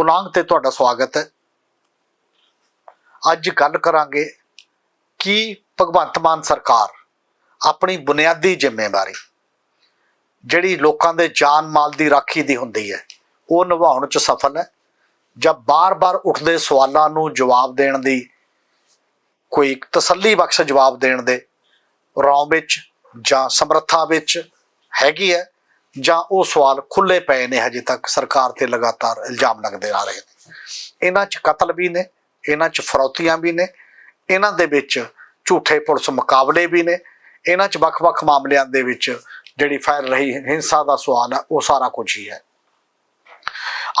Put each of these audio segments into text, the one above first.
ਪੁਲਾਂਗ ਤੇ ਤੁਹਾਡਾ ਸਵਾਗਤ ਹੈ। ਅੱਜ ਗੱਲ ਕਰਾਂਗੇ ਕਿ ਭਗਵੰਤ ਮਾਨ ਸਰਕਾਰ ਆਪਣੀ ਬੁਨਿਆਦੀ ਜ਼ਿੰਮੇਵਾਰੀ, ਜਿਹੜੀ ਲੋਕਾਂ ਦੇ ਜਾਨ ਮਾਲ ਦੀ ਰਾਖੀ ਦੀ ਹੁੰਦੀ ਹੈ, ਉਹ ਨਿਭਾਉਣ 'ਚ ਸਫਲ ਹੈ ਜਾਂ ਬਾਰ-ਬਾਰ ਉੱਠਦੇ ਸਵਾਲਾਂ ਨੂੰ ਜਵਾਬ ਦੇਣ ਦੀ, ਕੋਈ ਤਸੱਲੀ ਬਖਸ਼ ਜਵਾਬ ਦੇਣ ਦੇ ਰੌਂ ਵਿੱਚ ਜਾਂ ਸਮਰੱਥਾ ਵਿੱਚ ਹੈਗੀ ਹੈ। ਜਾਂ ਉਹ ਸਵਾਲ ਖੁੱਲੇ ਪਏ ਨੇ ਹਜੇ ਤੱਕ ਸਰਕਾਰ ਤੇ ਲਗਾਤਾਰ ਇਲਜ਼ਾਮ ਲੱਗਦੇ ਆ ਰਹੇ ਨੇ। ਇਹਨਾਂ 'ਚ ਕਤਲ ਵੀ ਨੇ, ਇਹਨਾਂ 'ਚ ਫਰੌਤੀਆਂ ਵੀ ਨੇ, ਇਹਨਾਂ ਦੇ ਵਿੱਚ ਝੂਠੇ ਪੁਲਿਸ ਮੁਕਾਬਲੇ ਵੀ ਨੇ, ਇਹਨਾਂ 'ਚ ਵੱਖ-ਵੱਖ ਮਾਮਲਿਆਂ ਦੇ ਵਿੱਚ ਜਿਹੜੀ ਫੈਲ ਰਹੀ ਹਿੰਸਾ ਦਾ ਸਵਾਲ ਹੈ ਉਹ ਸਾਰਾ ਕੁਝ ਹੀ ਹੈ।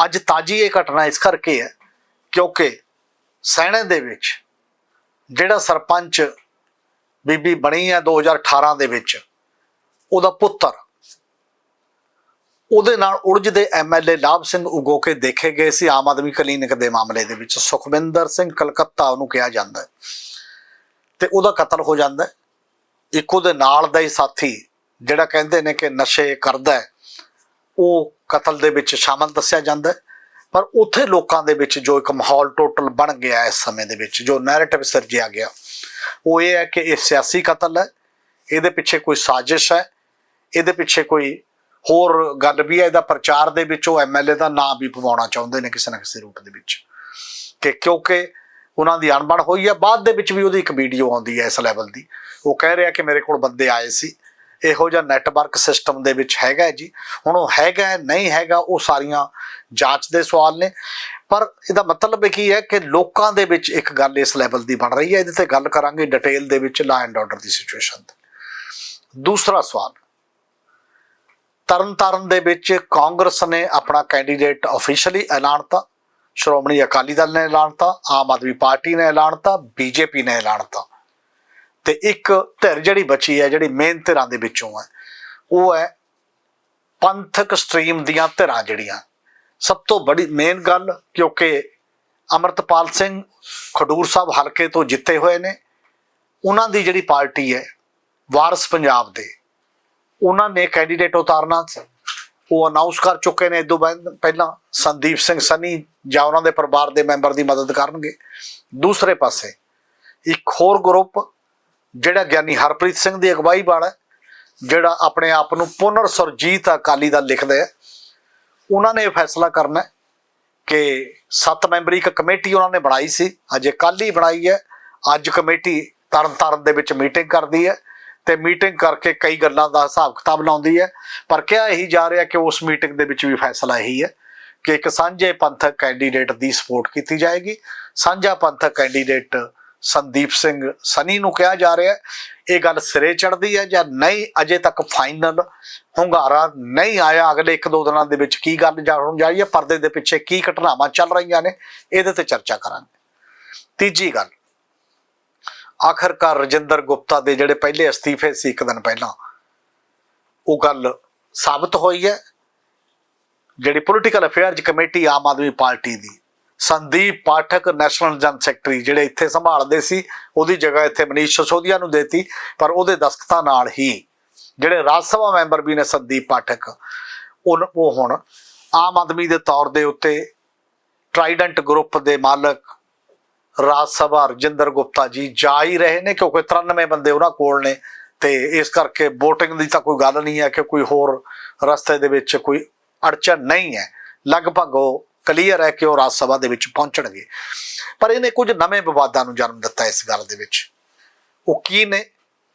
ਅੱਜ ਤਾਜੀ ਇਹ ਘਟਨਾ ਇਸ ਕਰਕੇ ਹੈ ਕਿਉਂਕਿ ਸੈਣੇ ਦੇ ਵਿੱਚ ਜਿਹੜਾ ਸਰਪੰਚ ਬੀਬੀ ਬਣੀ ਹੈ 2018 ਦੇ ਵਿੱਚ, ਉਹਦਾ ਪੁੱਤਰ ਉਹਦੇ ਨਾਲ ਉਲਝਦੇ ਐਮਐਲਏ ਲਾਭ ਸਿੰਘ ਉਗੋਕੇ ਦੇਖੇ ਗਏ ਸੀ। ਆਮ ਆਦਮੀ ਕਲੀਨਿਕ ਦੇ ਮਾਮਲੇ ਦੇ ਵਿੱਚ ਸੁਖਵਿੰਦਰ ਸਿੰਘ ਕਲਕੱਤਾ ਉਹਨੂੰ ਕਿਹਾ ਜਾਂਦਾ ਹੈ ਤੇ ਉਹਦਾ ਕਤਲ ਹੋ ਜਾਂਦਾ ਹੈ। ਇੱਕ ਉਹਦੇ ਨਾਲ ਦਾ ਹੀ ਸਾਥੀ ਜਿਹੜਾ ਕਹਿੰਦੇ ਨੇ ਕਿ ਨਸ਼ੇ ਕਰਦਾ ਹੈ, ਉਹ ਕਤਲ ਦੇ ਵਿੱਚ ਸ਼ਾਮਲ ਦੱਸਿਆ ਜਾਂਦਾ ਹੈ। ਪਰ ਉੱਥੇ ਲੋਕਾਂ ਦੇ ਵਿੱਚ ਜੋ ਇੱਕ ਮਾਹੌਲ ਟੋਟਲ ਬਣ ਗਿਆ ਇਸ ਸਮੇਂ ਦੇ ਵਿੱਚ, ਜੋ ਨੈਰੇਟਿਵ ਸਿਰਜਿਆ ਗਿਆ, ਉਹ ਇਹ ਹੈ ਕਿ ਇਹ ਸਿਆਸੀ ਕਤਲ ਹੈ। ਇਹਦੇ ਪਿੱਛੇ ਕੋਈ ਸਾਜ਼ਿਸ਼ ਹੈ, ਇਹਦੇ ਪਿੱਛੇ ਕੋਈ ਹੋਰ ਗੱਲ ਵੀ ਹੈ, ਇਹਦਾ ਪ੍ਰਚਾਰ ਦੇ ਵਿੱਚ ਉਹ ਐਮਐਲਏ ਦਾ ਨਾਮ ਵੀ ਪਵਾਉਣਾ ਚਾਹੁੰਦੇ ਨੇ ਕਿਸੇ ਨਾ ਕਿਸੇ ਰੂਪ ਦੇ ਵਿੱਚ। ਕਿ ਕਿਉਂਕਿ ਉਹਨਾਂ ਦੀ ਅਣਬਣ ਹੋਈ ਹੈ, ਬਾਅਦ ਦੇ ਵਿੱਚ ਵੀ ਉਹਦੀ ਇੱਕ ਵੀਡੀਓ ਆਉਂਦੀ ਹੈ ਇਸ ਲੈਵਲ ਦੀ। ਉਹ ਕਹਿ ਰਿਹਾ ਕਿ ਮੇਰੇ ਕੋਲ ਬੰਦੇ ਆਏ ਸੀ। ਇਹੋ ਜਿਹਾ ਨੈਟਵਰਕ ਸਿਸਟਮ ਦੇ ਵਿੱਚ ਹੈਗਾ ਜੀ। ਹੁਣ ਉਹ ਹੈਗਾ ਨਹੀਂ ਹੈਗਾ, ਉਹ ਸਾਰੀਆਂ ਜਾਂਚ ਦੇ ਸਵਾਲ ਨੇ। ਪਰ ਇਹਦਾ ਮਤਲਬ ਕੀ ਹੈ ਕਿ ਲੋਕਾਂ ਦੇ ਵਿੱਚ ਇੱਕ ਗੱਲ ਇਸ ਲੈਵਲ ਦੀ ਬਣ ਰਹੀ ਹੈ। ਇਹਦੇ ਤੇ ਗੱਲ ਕਰਾਂਗੇ ਡਿਟੇਲ ਦੇ ਵਿੱਚ law and order the situation ਤੇ। ਦੂਸਰਾ ਸਵਾਲ ਤਰਨਤਾਰਨ ਦੇ ਵਿੱਚ ਕਾਂਗਰਸ ਨੇ ਆਪਣਾ ਕੈਂਡੀਡੇਟ ਅਫੀਸ਼ੀਅਲੀ ਐਲਾਨਤਾ ਸ਼੍ਰੋਮਣੀ ਅਕਾਲੀ ਦਲ ਨੇ ਐਲਾਨਤਾ ਆਮ ਆਦਮੀ ਪਾਰਟੀ ਨੇ ਐਲਾਨਤਾ ਬੀਜੇਪੀ ਨੇ ਐਲਾਨਤਾ ਤੇ ਇੱਕ ਧਿਰ ਜਿਹੜੀ ਬਚੀ ਹੈ, ਜਿਹੜੀ ਮੇਨ ਧਿਰਾਂ ਦੇ ਵਿੱਚੋਂ ਹੈ, ਉਹ ਹੈ ਪੰਥਕ ਸਟਰੀਮ ਦੀਆਂ ਧਿਰਾਂ ਜਿਹੜੀਆਂ। ਸਭ ਤੋਂ ਬੜੀ ਮੇਨ ਗੱਲ ਕਿਉਂਕਿ ਅਮਰਤਪਾਲ ਸਿੰਘ ਖਡੂਰ ਸਾਹਿਬ ਹਲਕੇ ਤੋਂ ਜਿੱਤੇ ਹੋਏ ਨੇ। ਉਹਨਾਂ ਦੀ ਜਿਹੜੀ ਪਾਰਟੀ ਹੈ, ਵਾਰਸ ਪੰਜਾਬ ਦੇ ਉਹਨਾਂ ਨੇ ਕੈਂਡੀਡੇਟ ਉਤਾਰਨਾ ਸੀ। ਉਹ ਅਨਾਉਂਸ ਕਰ ਚੁੱਕੇ ਨੇ। ਇਦੋਂ ਪਹਿਲਾਂ ਸੰਦੀਪ ਸਿੰਘ ਸਨੀ ਜਾਂ ਉਹਨਾਂ ਦੇ ਪਰਿਵਾਰ ਦੇ ਮੈਂਬਰ ਦੀ ਮਦਦ ਕਰਨਗੇ। ਦੂਸਰੇ ਪਾਸੇ ਇੱਕ ਹੋਰ ਗਰੁੱਪ ਜਿਹੜਾ ਗਿਆਨੀ ਹਰਪ੍ਰੀਤ ਸਿੰਘ ਦੀ ਅਗਵਾਈ ਵਾਲਾ ਜਿਹੜਾ ਆਪਣੇ ਆਪ ਨੂੰ ਪੁਨਰ ਸੁਰਜੀਤ ਅਕਾਲੀ ਦਲ ਲਿਖਦੇ ਹੈ। ਉਹਨਾਂ ਨੇ ਇਹ ਫੈਸਲਾ ਕਰਨਾ ਕਿ ਸੱਤ ਮੈਂਬਰੀ ਇੱਕ ਕਮੇਟੀ ਉਹਨਾਂ ਨੇ ਬਣਾਈ ਸੀ। ਅਜੇ ਕੱਲ ਹੀ ਬਣਾਈ ਹੈ। ਅੱਜ ਕਮੇਟੀ ਤਰਨਤਾਰਨ ਦੇ ਵਿੱਚ ਮੀਟਿੰਗ ਕਰਦੀ ਹੈ। ਤੇ ਮੀਟਿੰਗ ਕਰਕੇ ਕਈ ਗੱਲਾਂ ਦਾ ਹਿਸਾਬ ਕਿਤਾਬ ਲਾਉਂਦੀ ਹੈ। ਪਰ ਕਿਹਾ ਇਹੀ ਜਾ ਰਿਹਾ ਕਿ ਉਸ ਮੀਟਿੰਗ ਦੇ ਵਿੱਚ ਵੀ ਫੈਸਲਾ ਇਹੀ ਹੈ ਕਿ ਇੱਕ ਸਾਂਝੇ ਪੰਥਕ ਕੈਂਡੀਡੇਟ ਦੀ ਸਪੋਰਟ ਕੀਤੀ ਜਾਏਗੀ। ਸਾਂਝਾ ਪੰਥਕ ਕੈਂਡੀਡੇਟ ਸੰਦੀਪ ਸਿੰਘ ਸਨੀ ਨੂੰ ਕਿਹਾ ਜਾ ਰਿਹਾ ਇਹ ਗੱਲ ਸਿਰੇ ਚੜਦੀ ਹੈ ਜਾਂ ਨਹੀਂ, ਅਜੇ ਤੱਕ ਫਾਈਨਲ ਹੁੰਗਾਰਾ ਨਹੀਂ ਆਇਆ। ਅਗਲੇ ਇੱਕ ਦੋ ਦਿਨਾਂ ਦੇ ਵਿੱਚ ਕੀ ਗੱਲ ਜਾ ਹੋਣ ਜਾ ਰਹੀ ਹੈ, ਪਰਦੇ ਦੇ ਪਿੱਛੇ ਕੀ ਘਟਨਾਵਾਂ ਚੱਲ ਰਹੀਆਂ ਨੇ, ਇਹਦੇ ਤੇ ਚਰਚਾ ਕਰਾਂਗੇ। ਤੀਜੀ ਗੱਲ ਆਖਰਕਾਰ ਰਜਿੰਦਰ ਗੁਪਤਾ ਦੇ ਜਿਹੜੇ ਪਹਿਲੇ ਅਸਤੀਫੇ ਸੀ ਇੱਕ ਦਿਨ ਪਹਿਲਾਂ, ਉਹ ਗੱਲ ਸਾਬਤ ਹੋਈ ਹੈ। ਜਿਹੜੀ political affairs committee Aam Aadmi party ਦੀ, Sandeep Pathak national general secretary ਜਿਹੜੇ ਇੱਥੇ ਸੰਭਾਲਦੇ ਸੀ, ਉਹਦੀ ਜਗ੍ਹਾ ਇੱਥੇ ਮਨੀਸ਼ ਸਸੋਦੀਆ ਨੂੰ ਦੇਤੀ, ਪਰ ਉਹਦੇ ਦਸਖਤਾਂ ਨਾਲ ਹੀ ਜਿਹੜੇ ਰਾਜ ਸਭਾ ਮੈਂਬਰ ਵੀ ਨੇ ਸੰਦੀਪ ਪਾਠਕ, ਉਹ ਉਹ ਹੁਣ ਆਮ ਆਦਮੀ ਦੇ ਤੌਰ ਦੇ ਉੱਤੇ ਟਰਾਈਡੈਂਟ ਗਰੁੱਪ ਦੇ ਮਾਲਕ ਰਾਜ ਸਭਾ ਰਜਿੰਦਰ ਗੁਪਤਾ ਜੀ ਜਾ ਹੀ ਰਹੇ ਨੇ, ਕਿਉਂਕਿ 93 ਬੰਦੇ ਉਹਨਾਂ ਕੋਲ ਨੇ ਤੇ ਇਸ ਕਰਕੇ VOTING ਦੀ ਤਾਂ ਕੋਈ ਗੱਲ ਨਹੀਂ ਹੈ ਕਿ ਕੋਈ ਹੋਰ ਰਸਤੇ ਦੇ ਵਿੱਚ ਕੋਈ ਅੜਚਨ ਨਹੀਂ ਹੈ। ਲਗਭਗ ਉਹ ਕਲੀਅਰ ਹੈ ਕਿ ਉਹ ਰਾਜ ਸਭਾ ਦੇ ਵਿੱਚ ਪਹੁੰਚਣਗੇ। ਪਰ ਇਹਨੇ ਕੁਝ ਨਵੇਂ ਵਿਵਾਦਾਂ ਨੂੰ ਜਨਮ ਦਿੱਤਾ ਇਸ ਗੱਲ ਦੇ ਵਿੱਚ। ਉਹ ਕੀ ਨੇ,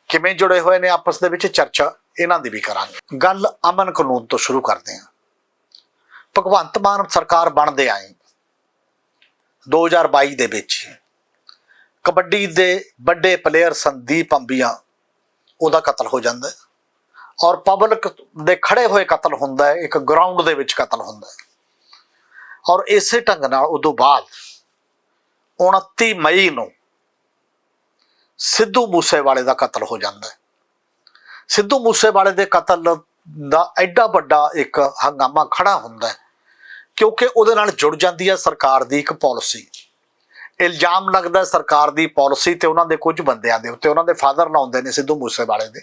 ਕਿਵੇਂ ਜੁੜੇ ਹੋਏ ਨੇ ਆਪਸ ਦੇ ਵਿੱਚ ਚਰਚਾ, ਇਹਨਾਂ ਦੀ ਵੀ ਕਰਾਂਗੇ। ਗੱਲ ਅਮਨ ਕਾਨੂੰਨ ਤੋਂ ਸ਼ੁਰੂ ਕਰਦੇ ਹਾਂ। ਭਗਵੰਤ ਮਾਨ ਸਰਕਾਰ ਬਣਦੇ ਆਏ। 2022 ਦੇ ਵਿੱਚ ਕਬੱਡੀ ਦੇ ਵੱਡੇ ਪਲੇਅਰ ਸੰਦੀਪ ਅੰਬੀਆ, ਉਹਦਾ ਕਤਲ ਹੋ ਜਾਂਦਾ ਹੈ। ਔਰ ਪਬਲਿਕ ਦੇ ਖੜੇ ਹੋਏ ਕਤਲ ਹੁੰਦਾ ਹੈ, ਇੱਕ ਗਰਾਊਂਡ ਦੇ ਵਿੱਚ ਕਤਲ ਹੁੰਦਾ ਹੈ। ਔਰ ਇਸੇ ਢੰਗ ਨਾਲ ਉਦੋਂ ਬਾਅਦ 29 ਮਈ ਨੂੰ ਸਿੱਧੂ ਮੂਸੇਵਾਲੇ ਦਾ ਕਤਲ ਹੋ ਜਾਂਦਾ ਹੈ। ਸਿੱਧੂ ਮੂਸੇਵਾਲੇ ਦੇ ਕਤਲ ਦਾ ਐਡਾ ਵੱਡਾ ਇੱਕ ਹੰਗਾਮਾ ਖੜਾ ਹੁੰਦਾ ਹੈ। ਕਿਉਂਕਿ ਉਹਦੇ ਨਾਲ ਜੁੜ ਜਾਂਦੀ ਹੈ ਸਰਕਾਰ ਦੀ ਇੱਕ ਪਾਲਿਸੀ। ਇਲਜ਼ਾਮ ਲੱਗਦਾ ਸਰਕਾਰ ਦੀ ਪਾਲਿਸੀ ਤੇ ਉਹਨਾਂ ਦੇ ਕੁਝ ਬੰਦਿਆਂ ਦੇ ਉੱਤੇ, ਉਹਨਾਂ ਦੇ ਫਾਦਰ ਲਾਉਂਦੇ ਨੇ ਸਿੱਧੂ ਮੂਸੇਵਾਲੇ ਦੇ।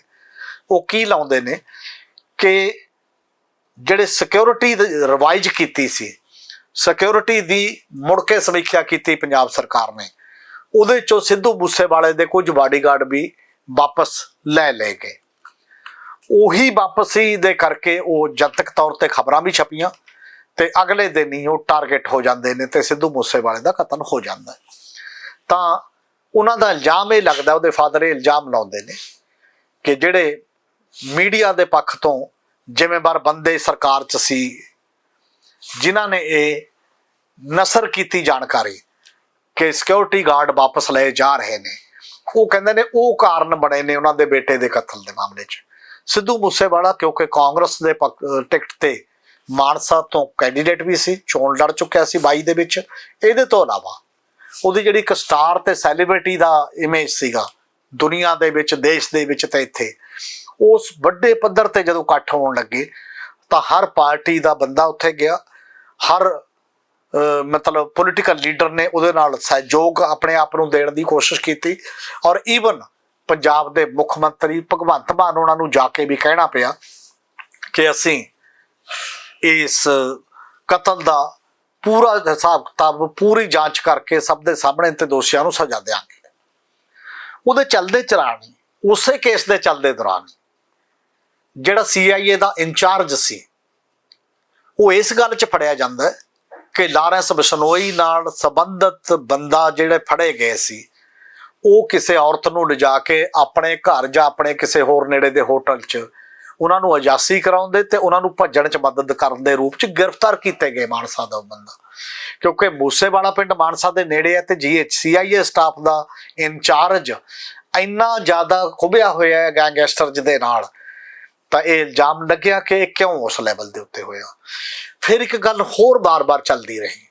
ਉਹ ਕੀ ਲਾਉਂਦੇ ਨੇ ਕਿ ਜਿਹੜੇ ਸਿਕਿਉਰਿਟੀ ਰਿਵਾਈਜ਼ ਕੀਤੀ ਸੀ ਸਿਕਿਉਰਿਟੀ ਦੀ ਮੁੜ ਕੇ ਸਮੀਖਿਆ ਕੀਤੀ ਪੰਜਾਬ ਸਰਕਾਰ ਨੇ, ਉਹਦੇ ਚੋਂ ਸਿੱਧੂ ਮੂਸੇਵਾਲੇ ਦੇ ਕੁਝ ਬਾਡੀਗਾਰਡ ਵੀ ਵਾਪਸ ਲੈ ਲਏ ਗਏ। ਉਹੀ ਵਾਪਸੀ ਦੇ ਕਰਕੇ ਉਹ ਜਨਤਕ ਤੌਰ ਤੇ ਖਬਰਾਂ ਵੀ ਛਪੀਆਂ। ਤੇ ਅਗਲੇ ਦਿਨ ਹੀ ਉਹ ਟਾਰਗੇਟ ਹੋ ਜਾਂਦੇ ਨੇ ਤੇ ਸਿੱਧੂ ਮੂਸੇਵਾਲੇ ਦਾ ਕਤਲ ਹੋ ਜਾਂਦਾ ਤਾਂ ਉਹਨਾਂ ਦਾ ਇਲਜ਼ਾਮ ਇਹ ਲੱਗਦਾ, ਉਹਦੇ ਫਾਦਰ ਇਹ ਇਲਜ਼ਾਮ ਲਾਉਂਦੇ ਨੇ ਕਿ ਜਿਹੜੇ ਮੀਡੀਆ ਦੇ ਪੱਖ ਤੋਂ ਜ਼ਿੰਮੇਵਾਰ ਬੰਦੇ ਸਰਕਾਰ 'ਚ ਸੀ, ਜਿਨ੍ਹਾਂ ਨੇ ਇਹ ਨਸਰ ਕੀਤੀ ਜਾਣਕਾਰੀ ਕਿ ਸਿਕਿਉਰਿਟੀ ਗਾਰਡ ਵਾਪਸ ਲਏ ਜਾ ਰਹੇ ਨੇ, ਉਹ ਕਹਿੰਦੇ ਨੇ ਉਹ ਕਾਰਨ ਬਣੇ ਨੇ ਉਹਨਾਂ ਦੇ ਬੇਟੇ ਦੇ ਕਤਲ ਦੇ ਮਾਮਲੇ 'ਚ। ਸਿੱਧੂ ਮੂਸੇਵਾਲਾ ਕਿਉਂਕਿ ਕਾਂਗਰਸ ਦੇ ਪੱਕ- ਟਿਕਟ ਤੇ ਮਾਨਸਾ ਤੋਂ ਕੈਂਡੀਡੇਟ ਵੀ ਸੀ, ਚੋਣ ਲੜ ਚੁੱਕਿਆ ਸੀ 22 ਦੇ ਵਿੱਚ। ਇਹਦੇ ਤੋਂ ਇਲਾਵਾ ਉਹਦੀ ਜਿਹੜੀ ਇੱਕ ਸਟਾਰ ਤੇ ਸੈਲੀਬ੍ਰਿਟੀ ਦਾ ਇਮੇਜ ਸੀਗਾ, ਦੁਨੀਆ ਦੇ ਵਿੱਚ, ਦੇਸ਼ ਦੇ ਵਿੱਚ ਤੇ ਇੱਥੇ, ਉਸ ਵੱਡੇ ਪੱਧਰ ਤੇ ਜਦੋਂ ਇਕੱਠ ਹੋਣ ਲੱਗੇ, ਤਾਂ ਹਰ ਪਾਰਟੀ ਦਾ ਬੰਦਾ ਉੱਥੇ ਗਿਆ। ਹਰ ਮਤਲਬ ਪੋਲੀਟੀਕਲ ਲੀਡਰ ਨੇ ਉਹਦੇ ਨਾਲ ਸਹਿਯੋਗ ਆਪਣੇ ਆਪ ਨੂੰ ਦੇਣ ਦੀ ਕੋਸ਼ਿਸ਼ ਕੀਤੀ। ਔਰ ਈਵਨ ਪੰਜਾਬ ਦੇ ਮੁੱਖ ਮੰਤਰੀ ਭਗਵੰਤ ਮਾਨ ਉਹਨਾਂ ਨੂੰ ਜਾ ਕੇ ਵੀ ਕਹਿਣਾ ਪਿਆ ਕਿ ਅਸੀਂ ਇਸ ਕਤਲ ਦਾ ਪੂਰਾ ਹਿਸਾਬ ਕਿਤਾਬ, ਪੂਰੀ ਜਾਂਚ ਕਰਕੇ ਸਭ ਦੇ ਸਾਹਮਣੇ ਤੇ ਦੋਸ਼ੀਆਂ ਨੂੰ ਸਜ਼ਾ ਦੇਵਾਂਗੇ ਉਹਦੇ ਚੱਲਦੇ ਚਰਾਣ ਉਸੇ ਕੇਸ ਦੇ ਚੱਲਦੇ ਦੌਰਾਨ ਜਿਹੜਾ CIA ਦਾ ਇੰਚਾਰਜ ਸੀ, ਉਹ ਇਸ ਗੱਲ 'ਚ ਫੜਿਆ ਜਾਂਦਾ ਹੈ ਕਿ ਲਾਰੈਂਸ ਬਿਸ਼ਨੋਈ ਨਾਲ ਸੰਬੰਧਿਤ ਬੰਦਾ ਜਿਹੜੇ ਫੜੇ ਗਏ ਸੀ, ਉਹ ਕਿਸੇ ਔਰਤ ਨੂੰ ਲਿਜਾ ਕੇ ਆਪਣੇ ਘਰ ਜਾਂ ਆਪਣੇ ਕਿਸੇ ਹੋਰ ਨੇੜੇ ਦੇ ਹੋਟਲ 'ਚ ਉਹਨਾਂ ਨੂੰ ਅਜਾਸੀ ਕਰਾਉਂਦੇ ਤੇ ਉਹਨਾਂ ਨੂੰ ਭੱਜਣ 'ਚ ਮਦਦ ਕਰਨ ਦੇ ਰੂਪ 'ਚ ਗ੍ਰਿਫਤਾਰ ਕੀਤੇ ਗਏ ਮਾਨਸਾ ਦਾ ਬੰਦਾ। ਕਿਉਂਕਿ ਮੂਸੇਵਾਲਾ ਪਿੰਡ ਮਾਨਸਾ ਦੇ ਨੇੜੇ ਹੈ ਤੇ ਜੀਐਚਸੀਆਈਏ ਸਟਾਫ ਦਾ ਇੰਚਾਰਜ ਇੰਨਾ ਜ਼ਿਆਦਾ ਖੁਬਿਆ ਹੋਇਆ ਹੈ ਗੈਂਗਸਟਰਜ਼ ਦੇ ਨਾਲ, ਤਾਂ ਇਹ ਇਲਜ਼ਾਮ ਲੱਗਿਆ ਕਿ ਇਹ ਕਿਉਂ ਉਸ ਲੈਵਲ ਦੇ ਉੱਤੇ ਹੋਇਆ। ਫਿਰ ਇੱਕ ਗੱਲ ਹੋਰ ਬਾਰ-ਬਾਰ ਚੱਲਦੀ ਰਹੀ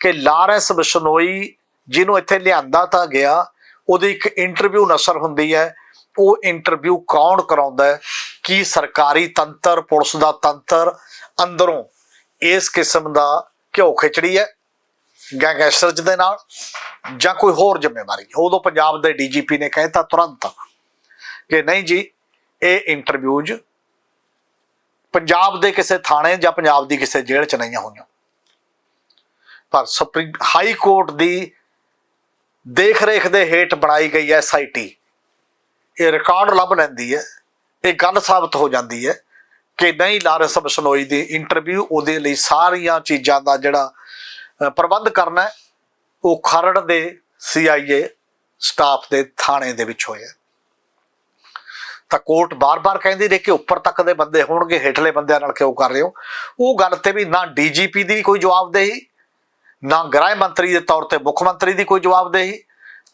ਕਿ ਲਾਰੈਂਸ ਬਿਸ਼ਨੋਈ ਜਿਹਨੂੰ ਇੱਥੇ ਲਿਆਂਦਾ ਤਾਂ ਗਿਆ, ਉਹਦੀ ਇੱਕ ਇੰਟਰਵਿਊ ਨਸਰ ਹੁੰਦੀ ਹੈ, ਉਹ ਇੰਟਰਵਿਊ ਕੌਣ ਕਰਾਉਂਦਾ ਕੀ ਸਰਕਾਰੀ ਤੰਤਰ, ਪੁਲਿਸ ਦਾ ਤੰਤਰ ਅੰਦਰੋਂ ਇਸ ਕਿਸਮ ਦਾ ਘਿਓ ਖਿਚੜੀ ਹੈ? ਗੈਂਗਸਟਰਜ਼ ਦੇ ਨਾਲ ਜਾਂ ਕੋਈ ਹੋਰ ਜ਼ਿੰਮੇਵਾਰੀ? ਉਦੋਂ ਪੰਜਾਬ ਦੇ ਡੀਜੀਪੀ ਨੇ ਕਹਿਤਾ ਤੁਰੰਤ ਕਿ ਨਹੀਂ ਜੀ, ਇਹ ਇੰਟਰਵਿਊਜ਼ ਪੰਜਾਬ ਦੇ ਕਿਸੇ ਥਾਣੇ ਜਾਂ ਪੰਜਾਬ ਦੀ ਕਿਸੇ ਜੇਲ੍ਹ 'ਚ ਨਹੀਂ ਹੋਈਆਂ। ਪਰ ਸੁਪਰੀਮ ਹਾਈ ਕੋਰਟ ਦੀ ਦੇਖ ਰੇਖ ਦੇ ਹੇਠ ਬਣਾਈ ਗਈ ਐਸਆਈਟੀ ਇਹ ਰਿਕਾਰਡ ਲੱਭ ਲੈਂਦੀ ਹੈ। ਇਹ ਗੱਲ ਸਾਬਤ ਹੋ ਜਾਂਦੀ ਹੈ ਕਿ ਨਹੀਂ ਲਾਰੈਂਸ ਬਸਨੋਈ ਦੀ ਇੰਟਰਵਿਊ ਉਹਦੇ ਲਈ ਸਾਰੀਆਂ ਚੀਜ਼ਾਂ ਦਾ ਜਿਹੜਾ ਪ੍ਰਬੰਧ ਕਰਨਾ ਉਹ ਖਰੜ ਦੇ ਸੀਆਈਏ ਸਟਾਫ ਦੇ ਥਾਣੇ ਦੇ ਵਿੱਚ ਹੋਇਆ ਤਾਂ ਕੋਰਟ ਬਾਰ-ਬਾਰ ਕਹਿੰਦੀ ਰਹੀ ਕਿ ਉੱਪਰ ਤੱਕ ਦੇ ਬੰਦੇ ਹੋਣਗੇ, ਹੇਠਲੇ ਬੰਦਿਆਂ ਨਾਲ ਕਿਉਂ ਕਰ ਰਹੇ ਹੋ? ਉਹ ਗੱਲ ਤੇ ਵੀ ਨਾ ਡੀਜੀਪੀ ਦੀ ਕੋਈ ਜਵਾਬਦੇਹੀ, ਨਾ ਗ੍ਰਹਿ ਮੰਤਰੀ ਦੇ ਤੌਰ ਤੇ ਮੁੱਖ ਮੰਤਰੀ ਦੀ ਕੋਈ ਜਵਾਬਦੇਹੀ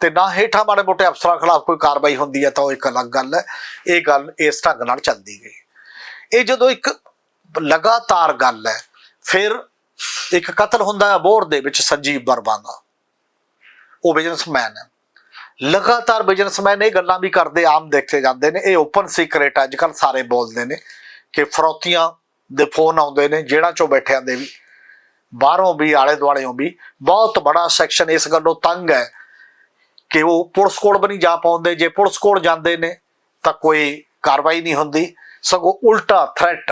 ਤੇ ਨਾ ਹੇਠਾਂ ਮਾੜੇ ਮੋਟੇ ਅਫਸਰਾਂ ਖਿਲਾਫ ਕੋਈ ਕਾਰਵਾਈ ਹੁੰਦੀ ਹੈ ਤਾਂ ਉਹ ਇੱਕ ਅਲੱਗ ਗੱਲ ਹੈ। ਇਹ ਗੱਲ ਇਸ ਢੰਗ ਨਾਲ ਚੱਲਦੀ ਗਈ। ਇਹ ਜਦੋਂ ਇੱਕ ਲਗਾਤਾਰ ਗੱਲ ਹੈ, ਫਿਰ ਇੱਕ ਕਤਲ ਹੁੰਦਾ ਹੈ ਬੋਰ ਦੇ ਵਿੱਚ ਸੰਜੀਵ ਵਰਮਾ ਦਾ। ਉਹ ਬਿਜ਼ਨਸਮੈਨ ਹੈ। ਲਗਾਤਾਰ ਬਿਜ਼ਨਸਮੈਨ ਇਹ ਗੱਲਾਂ ਵੀ ਕਰਦੇ, ਆਮ ਦੇਖੇ ਜਾਂਦੇ ਨੇ। ਇਹ ਓਪਨ ਸੀਕ੍ਰੇਟ ਅੱਜ ਕੱਲ ਸਾਰੇ ਬੋਲਦੇ ਨੇ ਕਿ ਫਰੋਤੀਆਂ ਦੇ ਫੋਨ ਆਉਂਦੇ ਨੇ ਜਿਹੜਾ ਚੋਂ ਬੈਠਿਆਂ ਦੇ ਵੀ, ਬਾਹਰੋਂ ਵੀ ਆਲੇ ਦੁਆਲਿਓਂ ਵੀ। ਬਹੁਤ ਬੜਾ ਸੈਕਸ਼ਨ ਇਸ ਗੱਲੋਂ ਤੰਗ ਹੈ। ਕਿ ਉਹ ਪੁਲਿਸ ਕੋਲ ਵੀ ਨਹੀਂ ਜਾ ਪਾਉਂਦੇ, ਜੇ ਪੁਲਿਸ ਕੋਲ ਜਾਂਦੇ ਨੇ ਤਾਂ ਕੋਈ ਕਾਰਵਾਈ ਨਹੀਂ ਹੁੰਦੀ। ਸਗੋਂ ਉਲਟਾ ਥ੍ਰੈਟ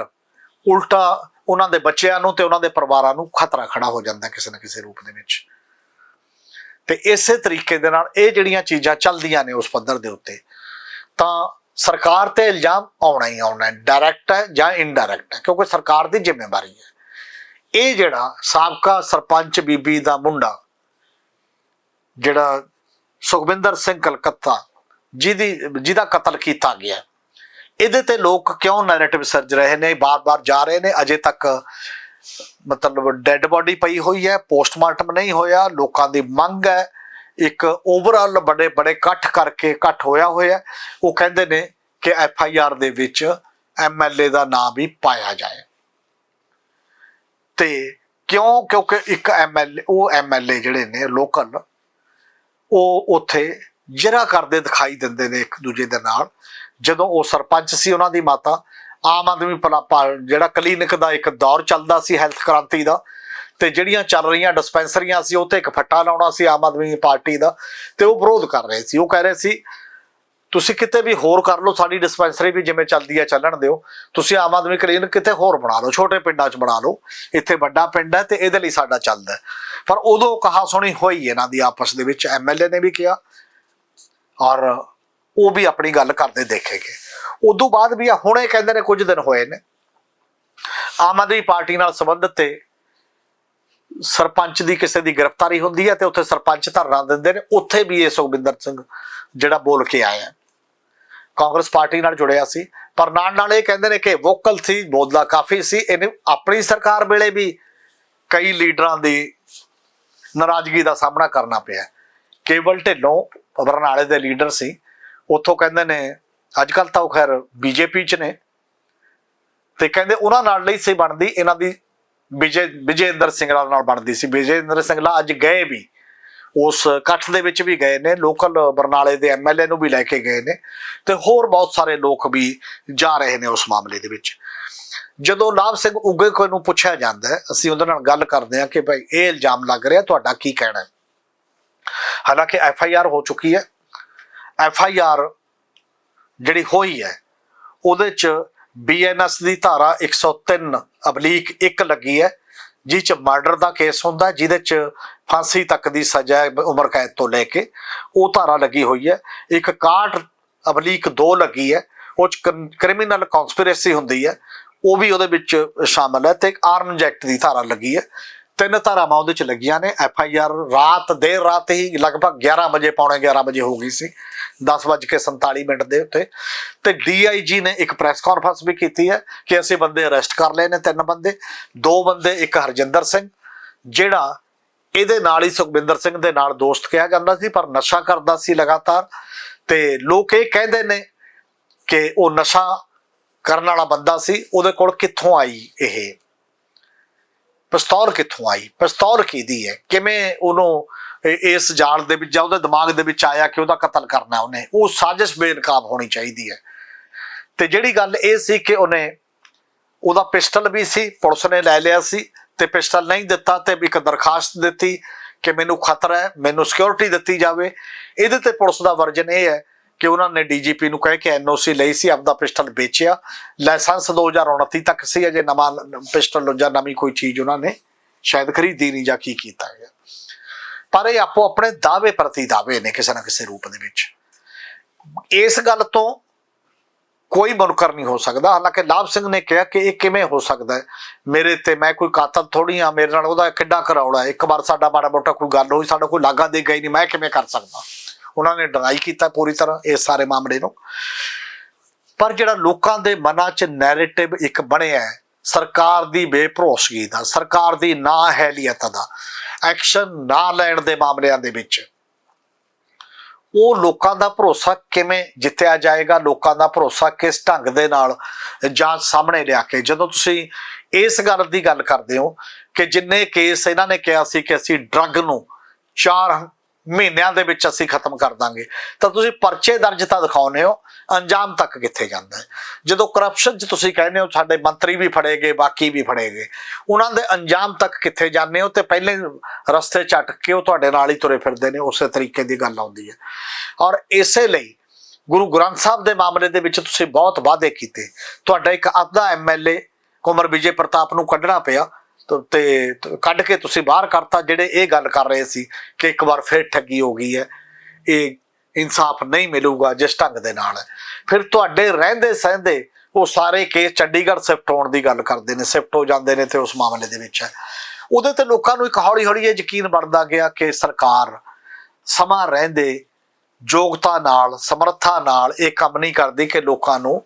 ਉਲਟਾ ਉਹਨਾਂ ਦੇ ਬੱਚਿਆਂ ਨੂੰ ਤੇ ਉਹਨਾਂ ਦੇ ਪਰਿਵਾਰਾਂ ਨੂੰ ਖਤਰਾ ਖੜਾ ਹੋ ਜਾਂਦਾ ਕਿਸੇ ਨਾ ਕਿਸੇ ਰੂਪ ਦੇ ਵਿੱਚ। ਤੇ ਇਸੇ ਤਰੀਕੇ ਦੇ ਨਾਲ ਇਹ ਜਿਹੜੀਆਂ ਚੀਜ਼ਾਂ ਚੱਲਦੀਆਂ ਨੇ ਉਸ ਪੱਧਰ ਦੇ ਉੱਤੇ, ਤਾਂ ਸਰਕਾਰ ਤੇ ਇਲਜ਼ਾਮ ਆਉਣਾ ਹੀ ਆਉਣਾ ਹੈ। ਡਾਇਰੈਕਟ ਹੈ ਜਾਂ ਇਨਡਾਇਰੈਕਟ ਹੈ, ਕਿਉਂਕਿ ਸਰਕਾਰ ਦੀ ਜ਼ਿੰਮੇਵਾਰੀ ਹੈ। ਇਹ ਜਿਹੜਾ ਸਾਬਕਾ ਸਰਪੰਚ ਬੀਬੀ ਦਾ ਮੁੰਡਾ, ਜਿਹੜਾ ਸੁਖਵਿੰਦਰ ਸਿੰਘ ਕਲਕੱਤਾ, ਜਿਹਦੀ, ਜਿਹਦਾ ਕਤਲ ਕੀਤਾ ਗਿਆ। ਇਹਦੇ ਤੇ ਲੋਕ ਕਿਉਂ ਨੈਰੇਟਿਵ ਸਿਰਜ ਰਹੇ ਨੇ, ਬਾਰ-ਬਾਰ ਜਾ ਰਹੇ ਨੇ? ਅਜੇ ਤੱਕ ਮਤਲਬ ਡੈੱਡ ਬਾਡੀ ਪਈ ਹੋਈ ਹੈ ਪੋਸਟਮਾਰਟਮ ਨਹੀਂ ਹੋਇਆ, ਲੋਕਾਂ ਦੀ ਮੰਗ ਹੈ, ਇੱਕ ਓਵਰਆਲ ਬੜੇ ਬੜੇ ਇਕੱਠ ਕਰਕੇ ਇਕੱਠ ਹੋਇਆ ਹੋਇਆ। ਉਹ ਕਹਿੰਦੇ ਨੇ ਕਿ ਐਫ ਆਈ ਆਰ ਦੇ ਵਿੱਚ ਐਮਐਲਏ ਦਾ ਨਾਮ ਵੀ ਪਾਇਆ ਜਾਏ। ਤੇ ਕਿਉਂ? ਕਿਉਂਕਿ ਇੱਕ ਐਮਐਲਏ ਉਹ ਐਮਐਲਏ ਜਿਹੜੇ ਨੇ ਲੋਕਲ ਉਹ ਉੱਥੇ ਜਿਹੜਾ ਕਰਦੇ ਦਿਖਾਈ ਦਿੰਦੇ ਨੇ ਇੱਕ ਦੂਜੇ ਦੇ ਨਾਲ। ਜਦੋਂ ਉਹ ਸਰਪੰਚ ਸੀ ਉਹਨਾਂ ਦੀ ਮਾਤਾ, ਆਮ ਆਦਮੀ ਪਲਾ- ਜਿਹੜਾ ਕਲੀਨਿਕ ਦਾ ਇੱਕ ਦੌਰ ਚੱਲਦਾ ਸੀ ਹੈਲਥ ਕ੍ਰਾਂਤੀ ਦਾ, ਤੇ ਜਿਹੜੀਆਂ ਚੱਲ ਰਹੀਆਂ ਡਿਸਪੈਂਸਰੀਆਂ ਸੀ ਉਹ ਤੇ ਇੱਕ ਫੱਟਾ ਲਾਉਣਾ ਸੀ ਆਮ ਆਦਮੀ ਪਾਰਟੀ ਦਾ, ਤੇ ਉਹ ਵਿਰੋਧ ਕਰ ਰਹੇ ਸੀ। ਉਹ ਕਹਿ ਰਹੇ ਸੀ ਤੁਸੀਂ ਕਿਤੇ ਵੀ ਹੋਰ ਕਰ ਲਓ, ਸਾਡੀ ਡਿਸਪੈਂਸਰੀ ਵੀ ਜਿਵੇਂ ਚੱਲਦੀ ਹੈ ਚੱਲਣ ਦਿਓ। ਤੁਸੀਂ ਆਮ ਆਦਮੀ ਕਲੀਨਿਕ ਕਿਤੇ ਹੋਰ ਬਣਾ ਲਓ, ਛੋਟੇ ਪਿੰਡਾਂ 'ਚ ਬਣਾ ਲਓ। ਇੱਥੇ ਵੱਡਾ ਪਿੰਡ ਹੈ ਤੇ ਇਹਦੇ ਲਈ ਸਾਡਾ ਚੱਲਦਾ ਪਰ ਉਦੋਂ ਕਹਾ ਸੁਣੀ ਹੋਈ ਇਹਨਾਂ ਦੀ ਆਪਸ ਦੇ ਵਿੱਚ ਐਮਐਲਏ ਨੇ ਵੀ ਕਿਹਾ, ਔਰ ਉਹ ਵੀ ਆਪਣੀ ਗੱਲ ਕਰਦੇ ਦੇਖੇਗੇ। ਉਦੋਂ ਬਾਅਦ ਵੀ ਆ, ਹੁਣੇ ਕਹਿੰਦੇ ਨੇ ਕੁਝ ਦਿਨ ਹੋਏ ਨੇ। ਆਮ ਆਦਮੀ ਪਾਰਟੀ ਨਾਲ ਸੰਬੰਧਿਤ ਤੇ ਸਰਪੰਚ ਦੀ ਕਿਸੇ ਦੀ ਗ੍ਰਿਫਤਾਰੀ ਹੁੰਦੀ ਹੈ ਤੇ ਉੱਥੇ ਸਰਪੰਚ ਧਰਨਾ ਦਿੰਦੇ ਨੇ। ਉੱਥੇ ਵੀ ਇਹ ਸੁਖਬਿੰਦਰ ਸਿੰਘ ਜਿਹੜਾ ਬੋਲ ਕੇ ਆਇਆ ਕਾਂਗਰਸ ਪਾਰਟੀ ਨਾਲ ਜੁੜਿਆ ਸੀ। ਪਰ ਨਾਲ ਨਾਲ ਇਹ ਕਹਿੰਦੇ ਨੇ ਕਿ ਵੋਕਲ ਸੀ ਬੋਲਦਾ ਕਾਫੀ ਸੀ। ਇਹਨੇ ਆਪਣੀ ਸਰਕਾਰ ਵੇਲੇ ਵੀ ਕਈ ਲੀਡਰਾਂ ਦੀ ਨਾਰਾਜ਼ਗੀ ਦਾ ਸਾਹਮਣਾ ਕਰਨਾ ਪਿਆ। ਕੇਵਲ ਢਿੱਲੋਂ ਬਰਨਾਲੇ ਦੇ ਲੀਡਰ ਸੀ। ਉੱਥੋਂ ਕਹਿੰਦੇ ਨੇ ਅੱਜ ਕੱਲ ਤਾਂ ਉਹ ਖੈਰ ਬੀਜੇਪੀ ਚ ਨੇ। ਤੇ ਕਹਿੰਦੇ ਉਹਨਾਂ ਨਾਲ ਨਹੀਂ ਸੀ ਬਣਦੀ, ਇਹਨਾਂ ਦੀ ਵਿਜੇ ਵਿਜੇਂਦਰ ਸਿੰਘਲਾ ਨਾਲ ਬਣਦੀ ਸੀ। ਵਿਜੇਂਦਰ ਸਿੰਘਲਾ ਅੱਜ ਗਏ ਵੀ। ਉਸ ਇਕੱਠ ਦੇ ਵਿੱਚ ਵੀ ਗਏ ਨੇ, ਲੋਕਲ ਬਰਨਾਲੇ ਦੇ ਐਮਐਲਏ ਨੂੰ ਵੀ ਲੈ ਕੇ ਗਏ ਨੇ ਤੇ ਹੋਰ ਬਹੁਤ ਸਾਰੇ ਲੋਕ ਵੀ ਜਾ ਰਹੇ ਨੇ ਉਸ ਮਾਮਲੇ ਦੇ ਵਿੱਚ। ਜਦੋਂ ਲਾਭ ਸਿੰਘ ਉਗੇ ਕੋਈ ਨੂੰ ਪੁੱਛਿਆ ਜਾਂਦਾ ਹੈ, ਅਸੀਂ ਉਹਦੇ ਨਾਲ ਗੱਲ ਕਰਦੇ ਹਾਂ ਕਿ ਭਾਈ ਇਹ ਇਲਜ਼ਾਮ ਲੱਗ ਰਿਹਾ, ਤੁਹਾਡਾ ਕੀ ਕਹਿਣਾ ਹੈ? ਹਾਲਾਂਕਿ ਐਫ ਆਈ ਆਰ ਹੋ ਚੁੱਕੀ ਹੈ। ਐਫ ਆਈ ਆਰ ਜਿਹੜੀ ਹੋਈ ਹੈ, ਉਹਦੇ ਚ ਬੀਐਨਐਸ ਦੀ ਧਾਰਾ 103 ਅਬਲੀਕ 1 ਲੱਗੀ ਹੈ। ਜਿਹ ਚ ਮਰਡਰ ਦਾ ਕੇਸ ਹੁੰਦਾ ਜਿਹਦੇ ਚ ਫਾਂਸੀ ਤੱਕ ਦੀ ਸਜ਼ਾ ਹੈ, ਉਮਰ ਕੈਦ ਤੋਂ ਲੈ ਕੇ ਉਹ ਧਾਰਾ ਲੱਗੀ ਹੋਈ ਹੈ। ਇੱਕ 61 ਅਬਲੀਕ 2 ਲੱਗੀ ਹੈ। ਉਹ ਚ ਕ੍ਰਿਮੀਨਲ ਕਨਸਪੀਰੇਸੀ ਹੁੰਦੀ ਹੈ। ਉਹ ਵੀ ਉਹਦੇ ਵਿੱਚ ਸ਼ਾਮਲ ਹੈ ਤੇ ਇੱਕ ਆਰਮ ਜੈਕਟ ਦੀ ਧਾਰਾ ਲੱਗੀ ਹੈ। ਤਿੰਨ ਧਾਰਾਵਾਂ ਉਹਦੇ ਚ ਲੱਗੀਆਂ ਨੇ। ਐਫ ਆਈ ਆਰ ਰਾਤ ਦੇਰ ਰਾਤ ਹੀ ਲਗਭਗ 11 ਵਜੇ ਪੌਣੇ 11 ਵਜੇ ਹੋ ਗਈ ਸੀ। 10:47 ਮਿੰਟ ਦੇ ਉੱਤੇ। ਤੇ ਡੀਆਈਜੀ ਨੇ ਇੱਕ ਪ੍ਰੈਸ ਕਾਨਫਰੰਸ ਵੀ ਕੀਤੀ ਹੈ ਕਿ ਅਸੀਂ ਬੰਦੇ ਅਰੈਸਟ ਕਰ ਲਏ ਨੇ ਤਿੰਨ ਬੰਦੇ। ਦੋ ਬੰਦੇ, ਇੱਕ ਹਰਜਿੰਦਰ ਸਿੰਘ, ਜਿਹੜਾ ਇਹਦੇ ਨਾਲ ਹੀ ਸੁਖਬਿੰਦਰ ਸਿੰਘ ਦੇ ਨਾਲ ਦੋਸਤ ਕਿਹਾ ਜਾਂਦਾ ਸੀ, ਪਰ ਨਸ਼ਾ ਕਰਦਾ ਸੀ ਲਗਾਤਾਰ। ਤੇ ਲੋਕ ਇਹ ਕਹਿੰਦੇ ਨੇ ਕਿ ਉਹ ਨਸ਼ਾ ਕਰਨ ਵਾਲਾ ਬੰਦਾ ਸੀ, ਉਹਦੇ ਕੋਲ ਕਿੱਥੋਂ ਆਈ ਇਹ? ਪਿਸਤੌਲ ਕਿੱਥੋਂ ਆਈ? ਪਿਸਤੌਲ ਕਿਹਦੀ ਹੈ? ਕਿਵੇਂ ਉਹਨੂੰ ਇਸ ਜਾਲ ਦੇ ਵਿੱਚ ਜਾਂ ਉਹਦੇ ਦਿਮਾਗ ਦੇ ਵਿੱਚ ਆਇਆ ਕਿ ਉਹਦਾ ਕਤਲ ਕਰਨਾ ਉਹਨੇ, ਉਹ ਸਾਜ਼ਿਸ਼ ਬੇਨਕਾਬ ਹੋਣੀ ਚਾਹੀਦੀ ਹੈ। ਤੇ ਜਿਹੜੀ ਗੱਲ ਇਹ ਸੀ ਕਿ ਉਹਨੇ ਉਹਦਾ ਪਿਸਟਲ ਵੀ ਸੀ, ਪੁਲਿਸ ਨੇ ਲੈ ਲਿਆ ਸੀ ਤੇ ਪਿਸਟਲ ਨਹੀਂ ਦਿੱਤਾ ਤੇ ਇੱਕ ਦਰਖਾਸਤ ਦਿੱਤੀ ਕਿ ਮੈਨੂੰ ਖਤਰਾ ਹੈ, ਮੈਨੂੰ ਸਿਕਿਉਰਿਟੀ ਦਿੱਤੀ ਜਾਵੇ। ਇਹਦੇ ਤੇ ਪੁਲਿਸ ਦਾ ਵਰਜਨ ਇਹ ਹੈ ਕਿ ਉਹਨਾਂ ਨੇ ਡੀਜੀਪੀ ਨੂੰ ਕਹਿ ਕੇ ਐਨਓਸੀ ਲਈ ਸੀ, ਆਪਦਾ ਪਿਸਟਲ ਵੇਚਿਆ। ਲਾਇਸੈਂਸ 2029 ਤੱਕ ਸੀ, ਅਜੇ ਨਵਾਂ ਪਿਸਟਲ ਜਾਂ ਨਵੀਂ ਕੋਈ ਚੀਜ਼ ਉਹਨਾਂ ਨੇ ਸ਼ਾਇਦ ਖਰੀਦੀ ਨਹੀਂ ਜਾਂ ਕੀ ਕੀਤਾ ਗਿਆ। ਪਰ ਇਹ ਆਪੋ ਆਪਣੇ ਦਾਅਵੇ ਪ੍ਰਤੀ ਦਾਅਵੇ ਨੇ ਕਿਸੇ ਨਾ ਕਿਸੇ ਰੂਪ ਦੇ ਵਿੱਚ। ਇਸ ਗੱਲ ਤੋਂ ਕੋਈ ਮੁਨਕਰ ਨਹੀਂ ਹੋ ਸਕਦਾ। ਹਾਲਾਂਕਿ ਲਾਭ ਸਿੰਘ ਨੇ ਕਿਹਾ ਕਿ ਇਹ ਕਿਵੇਂ ਹੋ ਸਕਦਾ ਹੈ? ਮੇਰੇ ਤੇ ਮੈਂ ਕੋਈ ਕਾਤਲ ਥੋੜੀ ਆ ਮੇਰੇ ਨਾਲ ਉਹਦਾ ਕਿੱਡਾ ਕਰਾਉਣਾ ਇੱਕ ਵਾਰ ਸਾਡਾ ਮਾੜਾ ਮੋਟਾ ਕੋਈ ਗੱਲ ਹੋਈ, ਸਾਡਾ ਕੋਈ ਲਾਗਾ ਦੇ ਗਈ ਨਹੀਂ, ਮੈਂ ਕਿਵੇਂ ਕਰ ਸਕਦਾ? ਉਹਨਾਂ ਨੇ ਡਰਾਈ ਕੀਤਾ ਪੂਰੀ ਤਰ੍ਹਾਂ ਇਸ ਸਾਰੇ ਮਾਮਲੇ ਨੂੰ। ਪਰ ਜਿਹੜਾ ਲੋਕਾਂ ਦੇ ਮਨਾਂ 'ਚ ਨੈਰੇਟਿਵ ਇੱਕ ਬਣਿਆ ਸਰਕਾਰ ਦੀ ਬੇਭਰੋਸਗੀ ਦਾ, ਸਰਕਾਰ ਦੀ ਨਾ ਹੈਲੀਅਤ ਦਾ ਐਕਸ਼ਨ ਨਾ ਲੈਣ ਦੇ ਮਾਮਲਿਆਂ ਦੇ ਵਿੱਚ। ਉਹ ਲੋਕਾਂ ਦਾ ਭਰੋਸਾ ਕਿਵੇਂ ਜਿੱਤਿਆ ਜਾਏਗਾ, ਲੋਕਾਂ ਦਾ ਭਰੋਸਾ ਕਿਸ ਢੰਗ ਦੇ ਨਾਲ ਜਾਂਚ ਸਾਹਮਣੇ ਲਿਆ ਕੇ। ਜਦੋਂ ਤੁਸੀਂ ਇਸ ਗੱਲ ਦੀ ਗੱਲ ਕਰਦੇ ਹੋ ਕਿ ਜਿੰਨੇ ਕੇਸ ਇਹਨਾਂ ਨੇ ਕਿਹਾ ਸੀ ਕਿ ਅਸੀਂ ਡਰੱਗ ਨੂੰ ਚਾਰ ਮਹੀਨਿਆਂ ਦੇ ਵਿੱਚ ਅਸੀਂ ਖਤਮ ਕਰ ਦਾਂਗੇ। ਤਾਂ ਤੁਸੀਂ ਪਰਚੇ ਦਰਜ ਤਾਂ ਦਿਖਾਉਨੇ ਹੋ, ਅੰਜਾਮ ਤੱਕ ਕਿੱਥੇ ਜਾਂਦਾ ਹੈ? ਜਦੋਂ ਕਰਪਸ਼ਨ 'ਚ ਤੁਸੀਂ ਕਹਿੰਦੇ ਹੋ ਸਾਡੇ ਮੰਤਰੀ ਵੀ ਫੜੇ ਗਏ, ਬਾਕੀ ਵੀ ਫੜੇ ਗਏ, ਉਹਨਾਂ ਦੇ ਅੰਜਾਮ ਤੱਕ ਕਿੱਥੇ ਜਾਂਦੇ ਹੋ? ਤੇ ਪਹਿਲੇ ਰਸਤੇ 'ਚ ਅਟਕ ਕੇ ਉਹ ਤੁਹਾਡੇ ਨਾਲ ਹੀ ਤੁਰੇ ਫਿਰਦੇ ਨੇ, ਉਸੇ ਤਰੀਕੇ ਦੀ ਗੱਲ ਆਉਂਦੀ ਹੈ। ਔਰ ਇਸੇ ਲਈ ਗੁਰੂ ਗ੍ਰੰਥ ਸਾਹਿਬ ਦੇ ਮਾਮਲੇ ਦੇ ਵਿੱਚ ਤੁਸੀਂ ਬਹੁਤ ਵਾਅਦੇ ਕੀਤੇ। ਤੁਹਾਡਾ ਇੱਕ ਅੱਧਾ ਐਮਐਲਏ ਕੁਮਰ ਵਿਜੇ ਪ੍ਰਤਾਪ ਨੂੰ ਕੱਢਣਾ ਪਿਆ। ਤੇ- ਕੱਢ ਕੇ ਤੁਸੀਂ ਬਾਹਰ ਕਰਤਾ, ਜਿਹੜੇ ਇਹ ਗੱਲ ਕਰ ਰਹੇ ਸੀ ਕਿ ਇੱਕ ਵਾਰ ਫਿਰ ਠੱਗੀ ਹੋ ਗਈ ਹੈ, ਇਹ ਇਨਸਾਫ ਨਹੀਂ ਮਿਲੂਗਾ ਜਿਸ ਢੰਗ ਦੇ ਨਾਲ। ਫਿਰ ਤੁਹਾਡੇ ਰਹਿੰਦੇ ਸਹਿੰਦੇ ਉਹ ਸਾਰੇ ਕੇਸ ਚੰਡੀਗੜ੍ਹ ਸ਼ਿਫਟ ਹੋਣ ਦੀ ਗੱਲ ਕਰਦੇ ਨੇ, ਸ਼ਿਫਟ ਹੋ ਜਾਂਦੇ ਨੇ ਤੇ ਉਸ ਮਾਮਲੇ ਦੇ ਵਿੱਚ। ਹੈ ਉਹਦੇ ਤੇ ਲੋਕਾਂ ਨੂੰ ਇੱਕ ਹੌਲੀ ਹੌਲੀ ਇਹ ਯਕੀਨ ਬਣਦਾ ਗਿਆ ਕਿ ਸਰਕਾਰ ਸਮਾਂ ਰਹਿੰਦੇ, ਯੋਗਤਾ ਨਾਲ, ਸਮਰੱਥਾ ਨਾਲ ਇਹ ਕੰਮ ਨਹੀਂ ਕਰਦੀ ਕਿ ਲੋਕਾਂ ਨੂੰ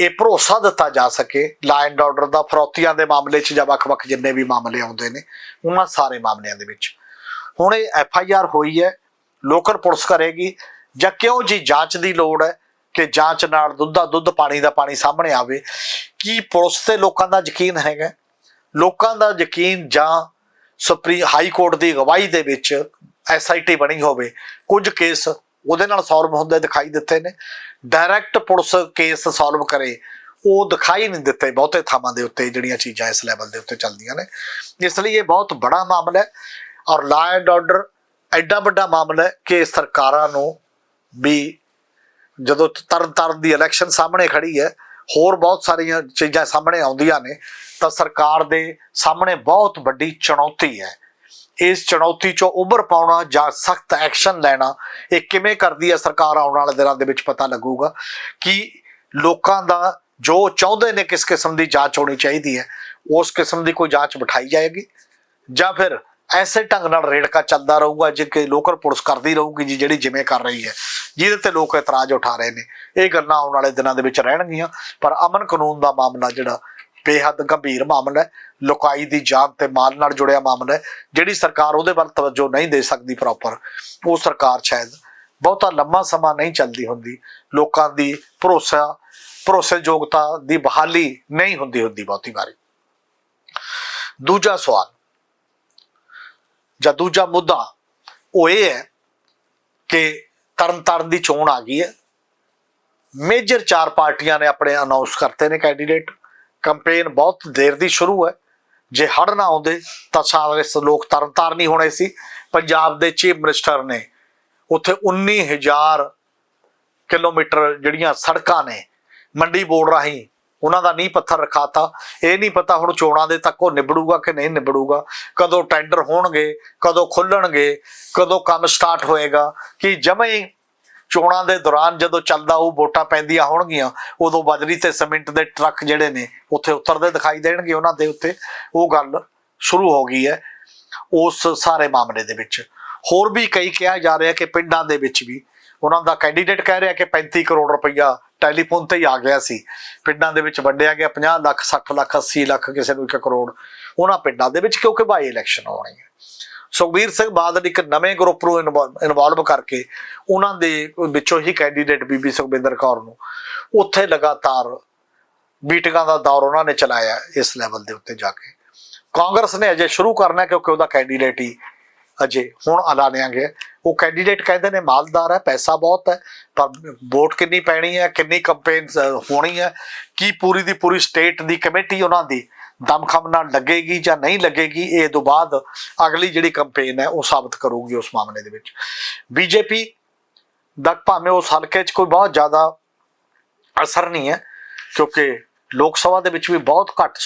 ਇਹ ਭਰੋਸਾ ਦਿੱਤਾ ਜਾ ਸਕੇ ਲਾ ਐਂਡ ਆਰਡਰ ਦਾ ਫਰੌਤੀਆਂ ਦੇ ਮਾਮਲੇ 'ਚ ਜਾਂ ਵੱਖ-ਵੱਖ ਜਿੰਨੇ ਵੀ ਮਾਮਲੇ ਆਉਂਦੇ ਨੇ, ਉਹਨਾਂ ਸਾਰੇ ਮਾਮਲਿਆਂ ਦੇ ਵਿੱਚ। ਹੁਣ ਇਹ ਐਫ ਆਈ ਆਰ ਹੋਈ ਹੈ, ਲੋਕਲ ਪੁਲਿਸ ਕਰੇਗੀ, ਜਾਂ ਕਿਉਂ ਜੀ ਜਾਂਚ ਦੀ ਲੋੜ ਹੈ ਕਿ ਜਾਂਚ ਨਾਲ ਦੁੱਧਾ ਦੁੱਧ, ਪਾਣੀ ਦਾ ਪਾਣੀ ਸਾਹਮਣੇ ਆਵੇ? ਕੀ ਪੁਲਿਸ ਤੇ ਲੋਕਾਂ ਦਾ ਯਕੀਨ ਹੈਗਾ? ਲੋਕਾਂ ਦਾ ਯਕੀਨ ਜਾਂ ਸੁਪਰੀ, ਹਾਈ ਕੋਰਟ ਦੀ ਅਗਵਾਈ ਦੇ ਵਿੱਚ ਐਸਆਈਟੀ ਬਣੀ ਹੋਵੇ? ਕੁਝ ਕੇਸ ਉਹਦੇ ਨਾਲ ਸੋਲਵ ਹੁੰਦੇ ਦਿਖਾਈ ਦਿੱਤੇ ਨੇ। ਡਾਇਰੈਕਟ ਪੁਲਿਸ ਕੇਸ ਸੋਲਵ ਕਰੇ, ਉਹ ਦਿਖਾਈ ਨਹੀਂ ਦਿੱਤੇ ਬਹੁਤੇ ਥਾਵਾਂ ਦੇ ਉੱਤੇ ਜਿਹੜੀਆਂ ਚੀਜ਼ਾਂ ਇਸ ਲੈਵਲ ਦੇ ਉੱਤੇ ਚੱਲਦੀਆਂ ਨੇ। ਇਸ ਲਈ ਇਹ ਬਹੁਤ ਬੜਾ ਮਾਮਲਾ ਹੈ ਔਰ ਲਾ ਐਂਡ ਆਰਡਰ ਐਡਾ ਵੱਡਾ ਮਾਮਲਾ ਹੈ ਕਿ ਸਰਕਾਰਾਂ ਨੂੰ ਵੀ ਜਦੋਂ ਤਰਨ ਤਾਰਨ ਦੀ ਇਲੈਕਸ਼ਨ ਸਾਹਮਣੇ ਖੜੀ ਹੈ, ਹੋਰ ਬਹੁਤ ਸਾਰੀਆਂ ਚੀਜ਼ਾਂ ਸਾਹਮਣੇ ਆਉਂਦੀਆਂ ਨੇ, ਤਾਂ ਸਰਕਾਰ ਦੇ ਸਾਹਮਣੇ ਬਹੁਤ ਵੱਡੀ ਚੁਣੌਤੀ ਹੈ। ਇਸ ਚੁਣੌਤੀ ਚੋਂ ਉੱਭਰ ਪਾਉਣਾ ਜਾਂ ਸਖਤ ਐਕਸ਼ਨ ਲੈਣਾ, ਇਹ ਕਿਵੇਂ ਕਰਦੀ ਹੈ ਸਰਕਾਰ ਆਉਣ ਵਾਲੇ ਦਿਨਾਂ ਦੇ ਵਿੱਚ ਪਤਾ ਲੱਗੂਗਾ ਕਿ ਲੋਕਾਂ ਦਾ ਜੋ ਚਾਹੁੰਦੇ ਨੇ ਕਿਸ ਕਿਸਮ ਦੀ ਜਾਂਚ ਹੋਣੀ ਚਾਹੀਦੀ ਹੈ, ਉਸ ਕਿਸਮ ਦੀ ਕੋਈ ਜਾਂਚ ਬਿਠਾਈ ਜਾਏਗੀ ਜਾਂ ਫਿਰ ਐਸੇ ਢੰਗ ਨਾਲ ਰੇੜਕਾ ਚੱਲਦਾ ਰਹੂਗਾ ਜੇ ਕਿ ਲੋਕਲ ਪੁਲਿਸ ਕਰਦੀ ਰਹੂਗੀ ਜੀ ਜਿਹੜੀ ਜਿਵੇਂ ਕਰ ਰਹੀ ਹੈ, ਜਿਹਦੇ ਤੇ ਲੋਕ ਇਤਰਾਜ਼ ਉਠਾ ਰਹੇ ਨੇ। ਇਹ ਗੱਲਾਂ ਆਉਣ ਵਾਲੇ ਦਿਨਾਂ ਦੇ ਵਿੱਚ ਰਹਿਣਗੀਆਂ, ਪਰ ਅਮਨ ਕਾਨੂੰਨ ਦਾ ਮਾਮਲਾ ਜਿਹੜਾ ਬੇਹੱਦ ਗੰਭੀਰ ਮਾਮਲਾ ਹੈ। ਲੋਕਾਈ ਦੀ ਜਾਨ ਤੇ ਮਾਲ ਨਾਲ ਜੁੜਿਆ ਮਾਮਲਾ ਹੈ। ਜਿਹੜੀ ਸਰਕਾਰ ਉਹਦੇ ਵੱਲ ਤਵੱਜੋ ਨਹੀਂ ਦੇ ਸਕਦੀ ਪ੍ਰੋਪਰ ਉਹ ਸਰਕਾਰ ਸ਼ਾਇਦ ਬਹੁਤਾ ਲੰਮਾ ਸਮਾਂ ਨਹੀਂ ਚੱਲਦੀ ਹੁੰਦੀ। ਲੋਕਾਂ ਦੀ ਭਰੋਸਾ, ਭਰੋਸੇਯੋਗਤਾ ਦੀ ਬਹਾਲੀ ਨਹੀਂ ਹੁੰਦੀ ਹੁੰਦੀ ਬਹੁਤੀ ਵਾਰੀ। ਦੂਜਾ ਸਵਾਲ, ਜਾਂ ਦੂਜਾ ਮੁੱਦਾ ਉਹ ਇਹ ਹੈ ਕਿ ਤਰਨਤਾਰਨ ਦੀ ਚੋਣ ਆ ਗਈ ਹੈ। ਮੇਜਰ ਚਾਰ ਪਾਰਟੀਆਂ ਨੇ ਆਪਣੇ ਅਨਾਉਂਸ ਕਰਤੇ ਨੇ ਕੈਂਡੀਡੇਟ ਕੰਪੇਨ ਬਹੁਤ ਦੇਰ ਦੀ ਸ਼ੁਰੂ ਹੈ। ਜੇ ਹੜ ਨਾ ਆਉਂਦੇ, ਤਾਂ ਸਾਰੇ ਲੋਕ ਤਰਨਤਾਰਨ ਹੀ ਹੋਣੇ ਸੀ। ਪੰਜਾਬ ਦੇ ਚੀਫ ਮਿਨਿਸਟਰ ਨੇ ਉੱਥੇ 19000 ਕਿਲੋਮੀਟਰ ਜਿਹੜੀਆਂ ਸੜਕਾਂ ਨੇ, ਮੰਡੀ ਬੋਰਡ ਰਾਹੀਂ ਉਹਨਾਂ ਦਾ ਨੀਂਹ ਪੱਥਰ ਰਖਾਤਾ। ਇਹ ਨਹੀਂ ਪਤਾ ਹੁਣ ਚੋਣਾਂ ਦੇ ਤੱਕ ਉਹ ਨਿਬੜੂਗਾ ਕਿ ਨਹੀਂ ਨਿਬੜੂਗਾ। ਕਦੋਂ ਟੈਂਡਰ ਹੋਣਗੇ, ਕਦੋਂ ਖੁੱਲਣਗੇ, ਕਦੋਂ ਕੰਮ ਸਟਾਰਟ ਹੋਏਗਾ, ਕਿ ਜਮੇ ਚੋਣਾਂ ਦੇ ਦੌਰਾਨ ਜਦੋਂ ਚੱਲਦਾ ਉਹ ਵੋਟਾਂ ਪੈਂਦੀਆਂ ਹੋਣਗੀਆਂ, ਉਦੋਂ ਬਜਰੀ ਤੇ ਸੀਮਿੰਟ ਦੇ ਟਰੱਕ ਜਿਹੜੇ ਨੇ ਉੱਥੇ ਉਤਰਦੇ ਦਿਖਾਈ ਦੇਣਗੇ ਉਹਨਾਂ ਦੇ ਉੱਤੇ। ਉਹ ਗੱਲ ਸ਼ੁਰੂ ਹੋ ਗਈ ਹੈ ਉਸ ਸਾਰੇ ਮਾਮਲੇ ਦੇ ਵਿੱਚ। ਹੋਰ ਵੀ ਕਈ ਕਿਹਾ ਜਾ ਰਿਹਾ ਕਿ ਪਿੰਡਾਂ ਦੇ ਵਿੱਚ ਵੀ ਉਹਨਾਂ ਦਾ ਕੈਂਡੀਡੇਟ ਕਹਿ ਰਿਹਾ ਕਿ 35 ਕਰੋੜ ਰੁਪਈਆ ਟੈਲੀਫੋਨ ਤੇ ਹੀ ਆ ਗਿਆ ਸੀ। ਪਿੰਡਾਂ ਦੇ ਵਿੱਚ ਵੰਡਿਆ ਗਿਆ 50 ਲੱਖ 60 ਲੱਖ 80 ਲੱਖ, ਕਿਸੇ ਨੂੰ 1 ਕਰੋੜ। ਉਹਨਾਂ ਪਿੰਡਾਂ ਦੇ ਵਿੱਚ ਕਿਉਂਕਿ ਬਾਈ ਇਲੈਕਸ਼ਨ ਹੋਣੀ ਹੈ। ਸੁਖਬੀਰ ਸਿੰਘ ਬਾਦਲ ਇੱਕ ਨਵੇਂ ਗਰੁੱਪ ਨੂੰ ਇਨਵੋਲਵ ਕਰਕੇ ਉਹਨਾਂ ਦੇ ਵਿੱਚੋਂ ਹੀ ਕੈਂਡੀਡੇਟ ਬੀਬੀ ਸੁਖਬਿੰਦਰ ਕੌਰ ਨੂੰ ਉੱਥੇ ਲਗਾਤਾਰ ਮੀਟਿੰਗਾਂ ਦਾ ਦੌਰ ਉਹਨਾਂ ਨੇ ਚਲਾਇਆ ਇਸ ਲੈਵਲ ਦੇ ਉੱਤੇ ਜਾ ਕੇ। ਕਾਂਗਰਸ ਨੇ ਅਜੇ ਸ਼ੁਰੂ ਕਰਨਾ ਕਿਉਂਕਿ ਉਹਦਾ ਕੈਂਡੀਡੇਟ ਹੀ ਅਜੇ ਹੁਣ ਐਲਾਨਿਆ ਗਿਆ ਉਹ ਕੈਂਡੀਡੇਟ ਕਹਿੰਦੇ ਨੇ ਮਾਲਦਾਰ ਹੈ, ਪੈਸਾ ਬਹੁਤ ਹੈ, ਪਰ ਵੋਟ ਕਿੰਨੀ ਪੈਣੀ ਹੈ, ਕਿੰਨੀ ਕੰਪੇਨ ਹੋਣੀ ਹੈ, ਕੀ ਪੂਰੀ ਦੀ ਪੂਰੀ ਸਟੇਟ ਦੀ ਕਮੇਟੀ ਉਹਨਾਂ ਦੀ ਦਮਖਮ ਨਾਲ ਲੱਗੇਗੀ ਜਾਂ ਨਹੀਂ ਲੱਗੇਗੀ, ਇਹ ਤੋਂ ਬਾਅਦ ਅਗਲੀ ਜਿਹੜੀ ਕੰਪੇਨ ਹੈ, ਉਹ ਸਾਬਤ ਕਰੂਗੀ ਉਸ ਮਾਮਲੇ ਦੇ ਵਿੱਚ। ਬੀਜੇਪੀ ਦਾ ਭਾਵੇਂ ਉਸ ਹਲਕੇ 'ਚ ਕੋਈ ਬਹੁਤ ਜ਼ਿਆਦਾ ਅਸਰ ਨਹੀਂ ਹੈ, ਕਿਉਂਕਿ ਲੋਕ ਸਭਾ ਦੇ ਵਿੱਚ ਵੀ ਬਹੁਤ ਘੱਟ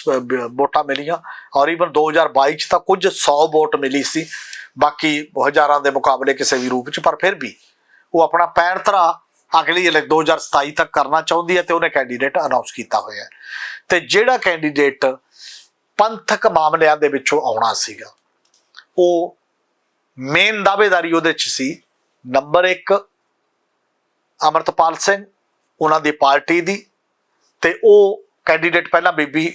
ਵੋਟਾਂ ਮਿਲੀਆਂ ਔਰ ਈਵਨ 2022 ਚ ਤਾਂ ਕੁਝ 100 ਵੋਟ ਮਿਲੀ ਸੀ। ਬਾਕੀ ਹਜ਼ਾਰਾਂ ਦੇ ਮੁਕਾਬਲੇ ਕਿਸੇ ਵੀ ਰੂਪ ਚ, ਪਰ ਫਿਰ ਵੀ ਉਹ ਆਪਣਾ ਪੈਣ ਧਰਾ ਅਗਲੀ ਇਲੈਕ 2027 ਤੱਕ ਕਰਨਾ ਚਾਹੁੰਦੀ ਹੈ ਤੇ ਉਹਨੇ ਕੈਂਡੀਡੇਟ ਅਨਾਉਂਸ ਕੀਤਾ ਹੋਇਆ ਹੈ। ਤੇ ਜਿਹੜਾ ਕੈਂਡੀਡੇਟ ਪੰਥਕ ਮਾਮਲਿਆਂ ਦੇ ਵਿੱਚੋਂ ਆਉਣਾ ਸੀਗਾ, ਉਹ ਮੇਨ ਦਾਅਵੇਦਾਰੀ ਉਹਦੇ ਚ ਸੀ। ਨੰਬਰ 1 ਅਮਰਤਪਾਲ ਸਿੰਘ, ਉਹਨਾਂ ਦੀ ਪਾਰਟੀ ਦੀ ਤੇ ਉਹ ਕੈਂਡੀਡੇਟ ਪਹਿਲਾਂ ਬੀਬੀ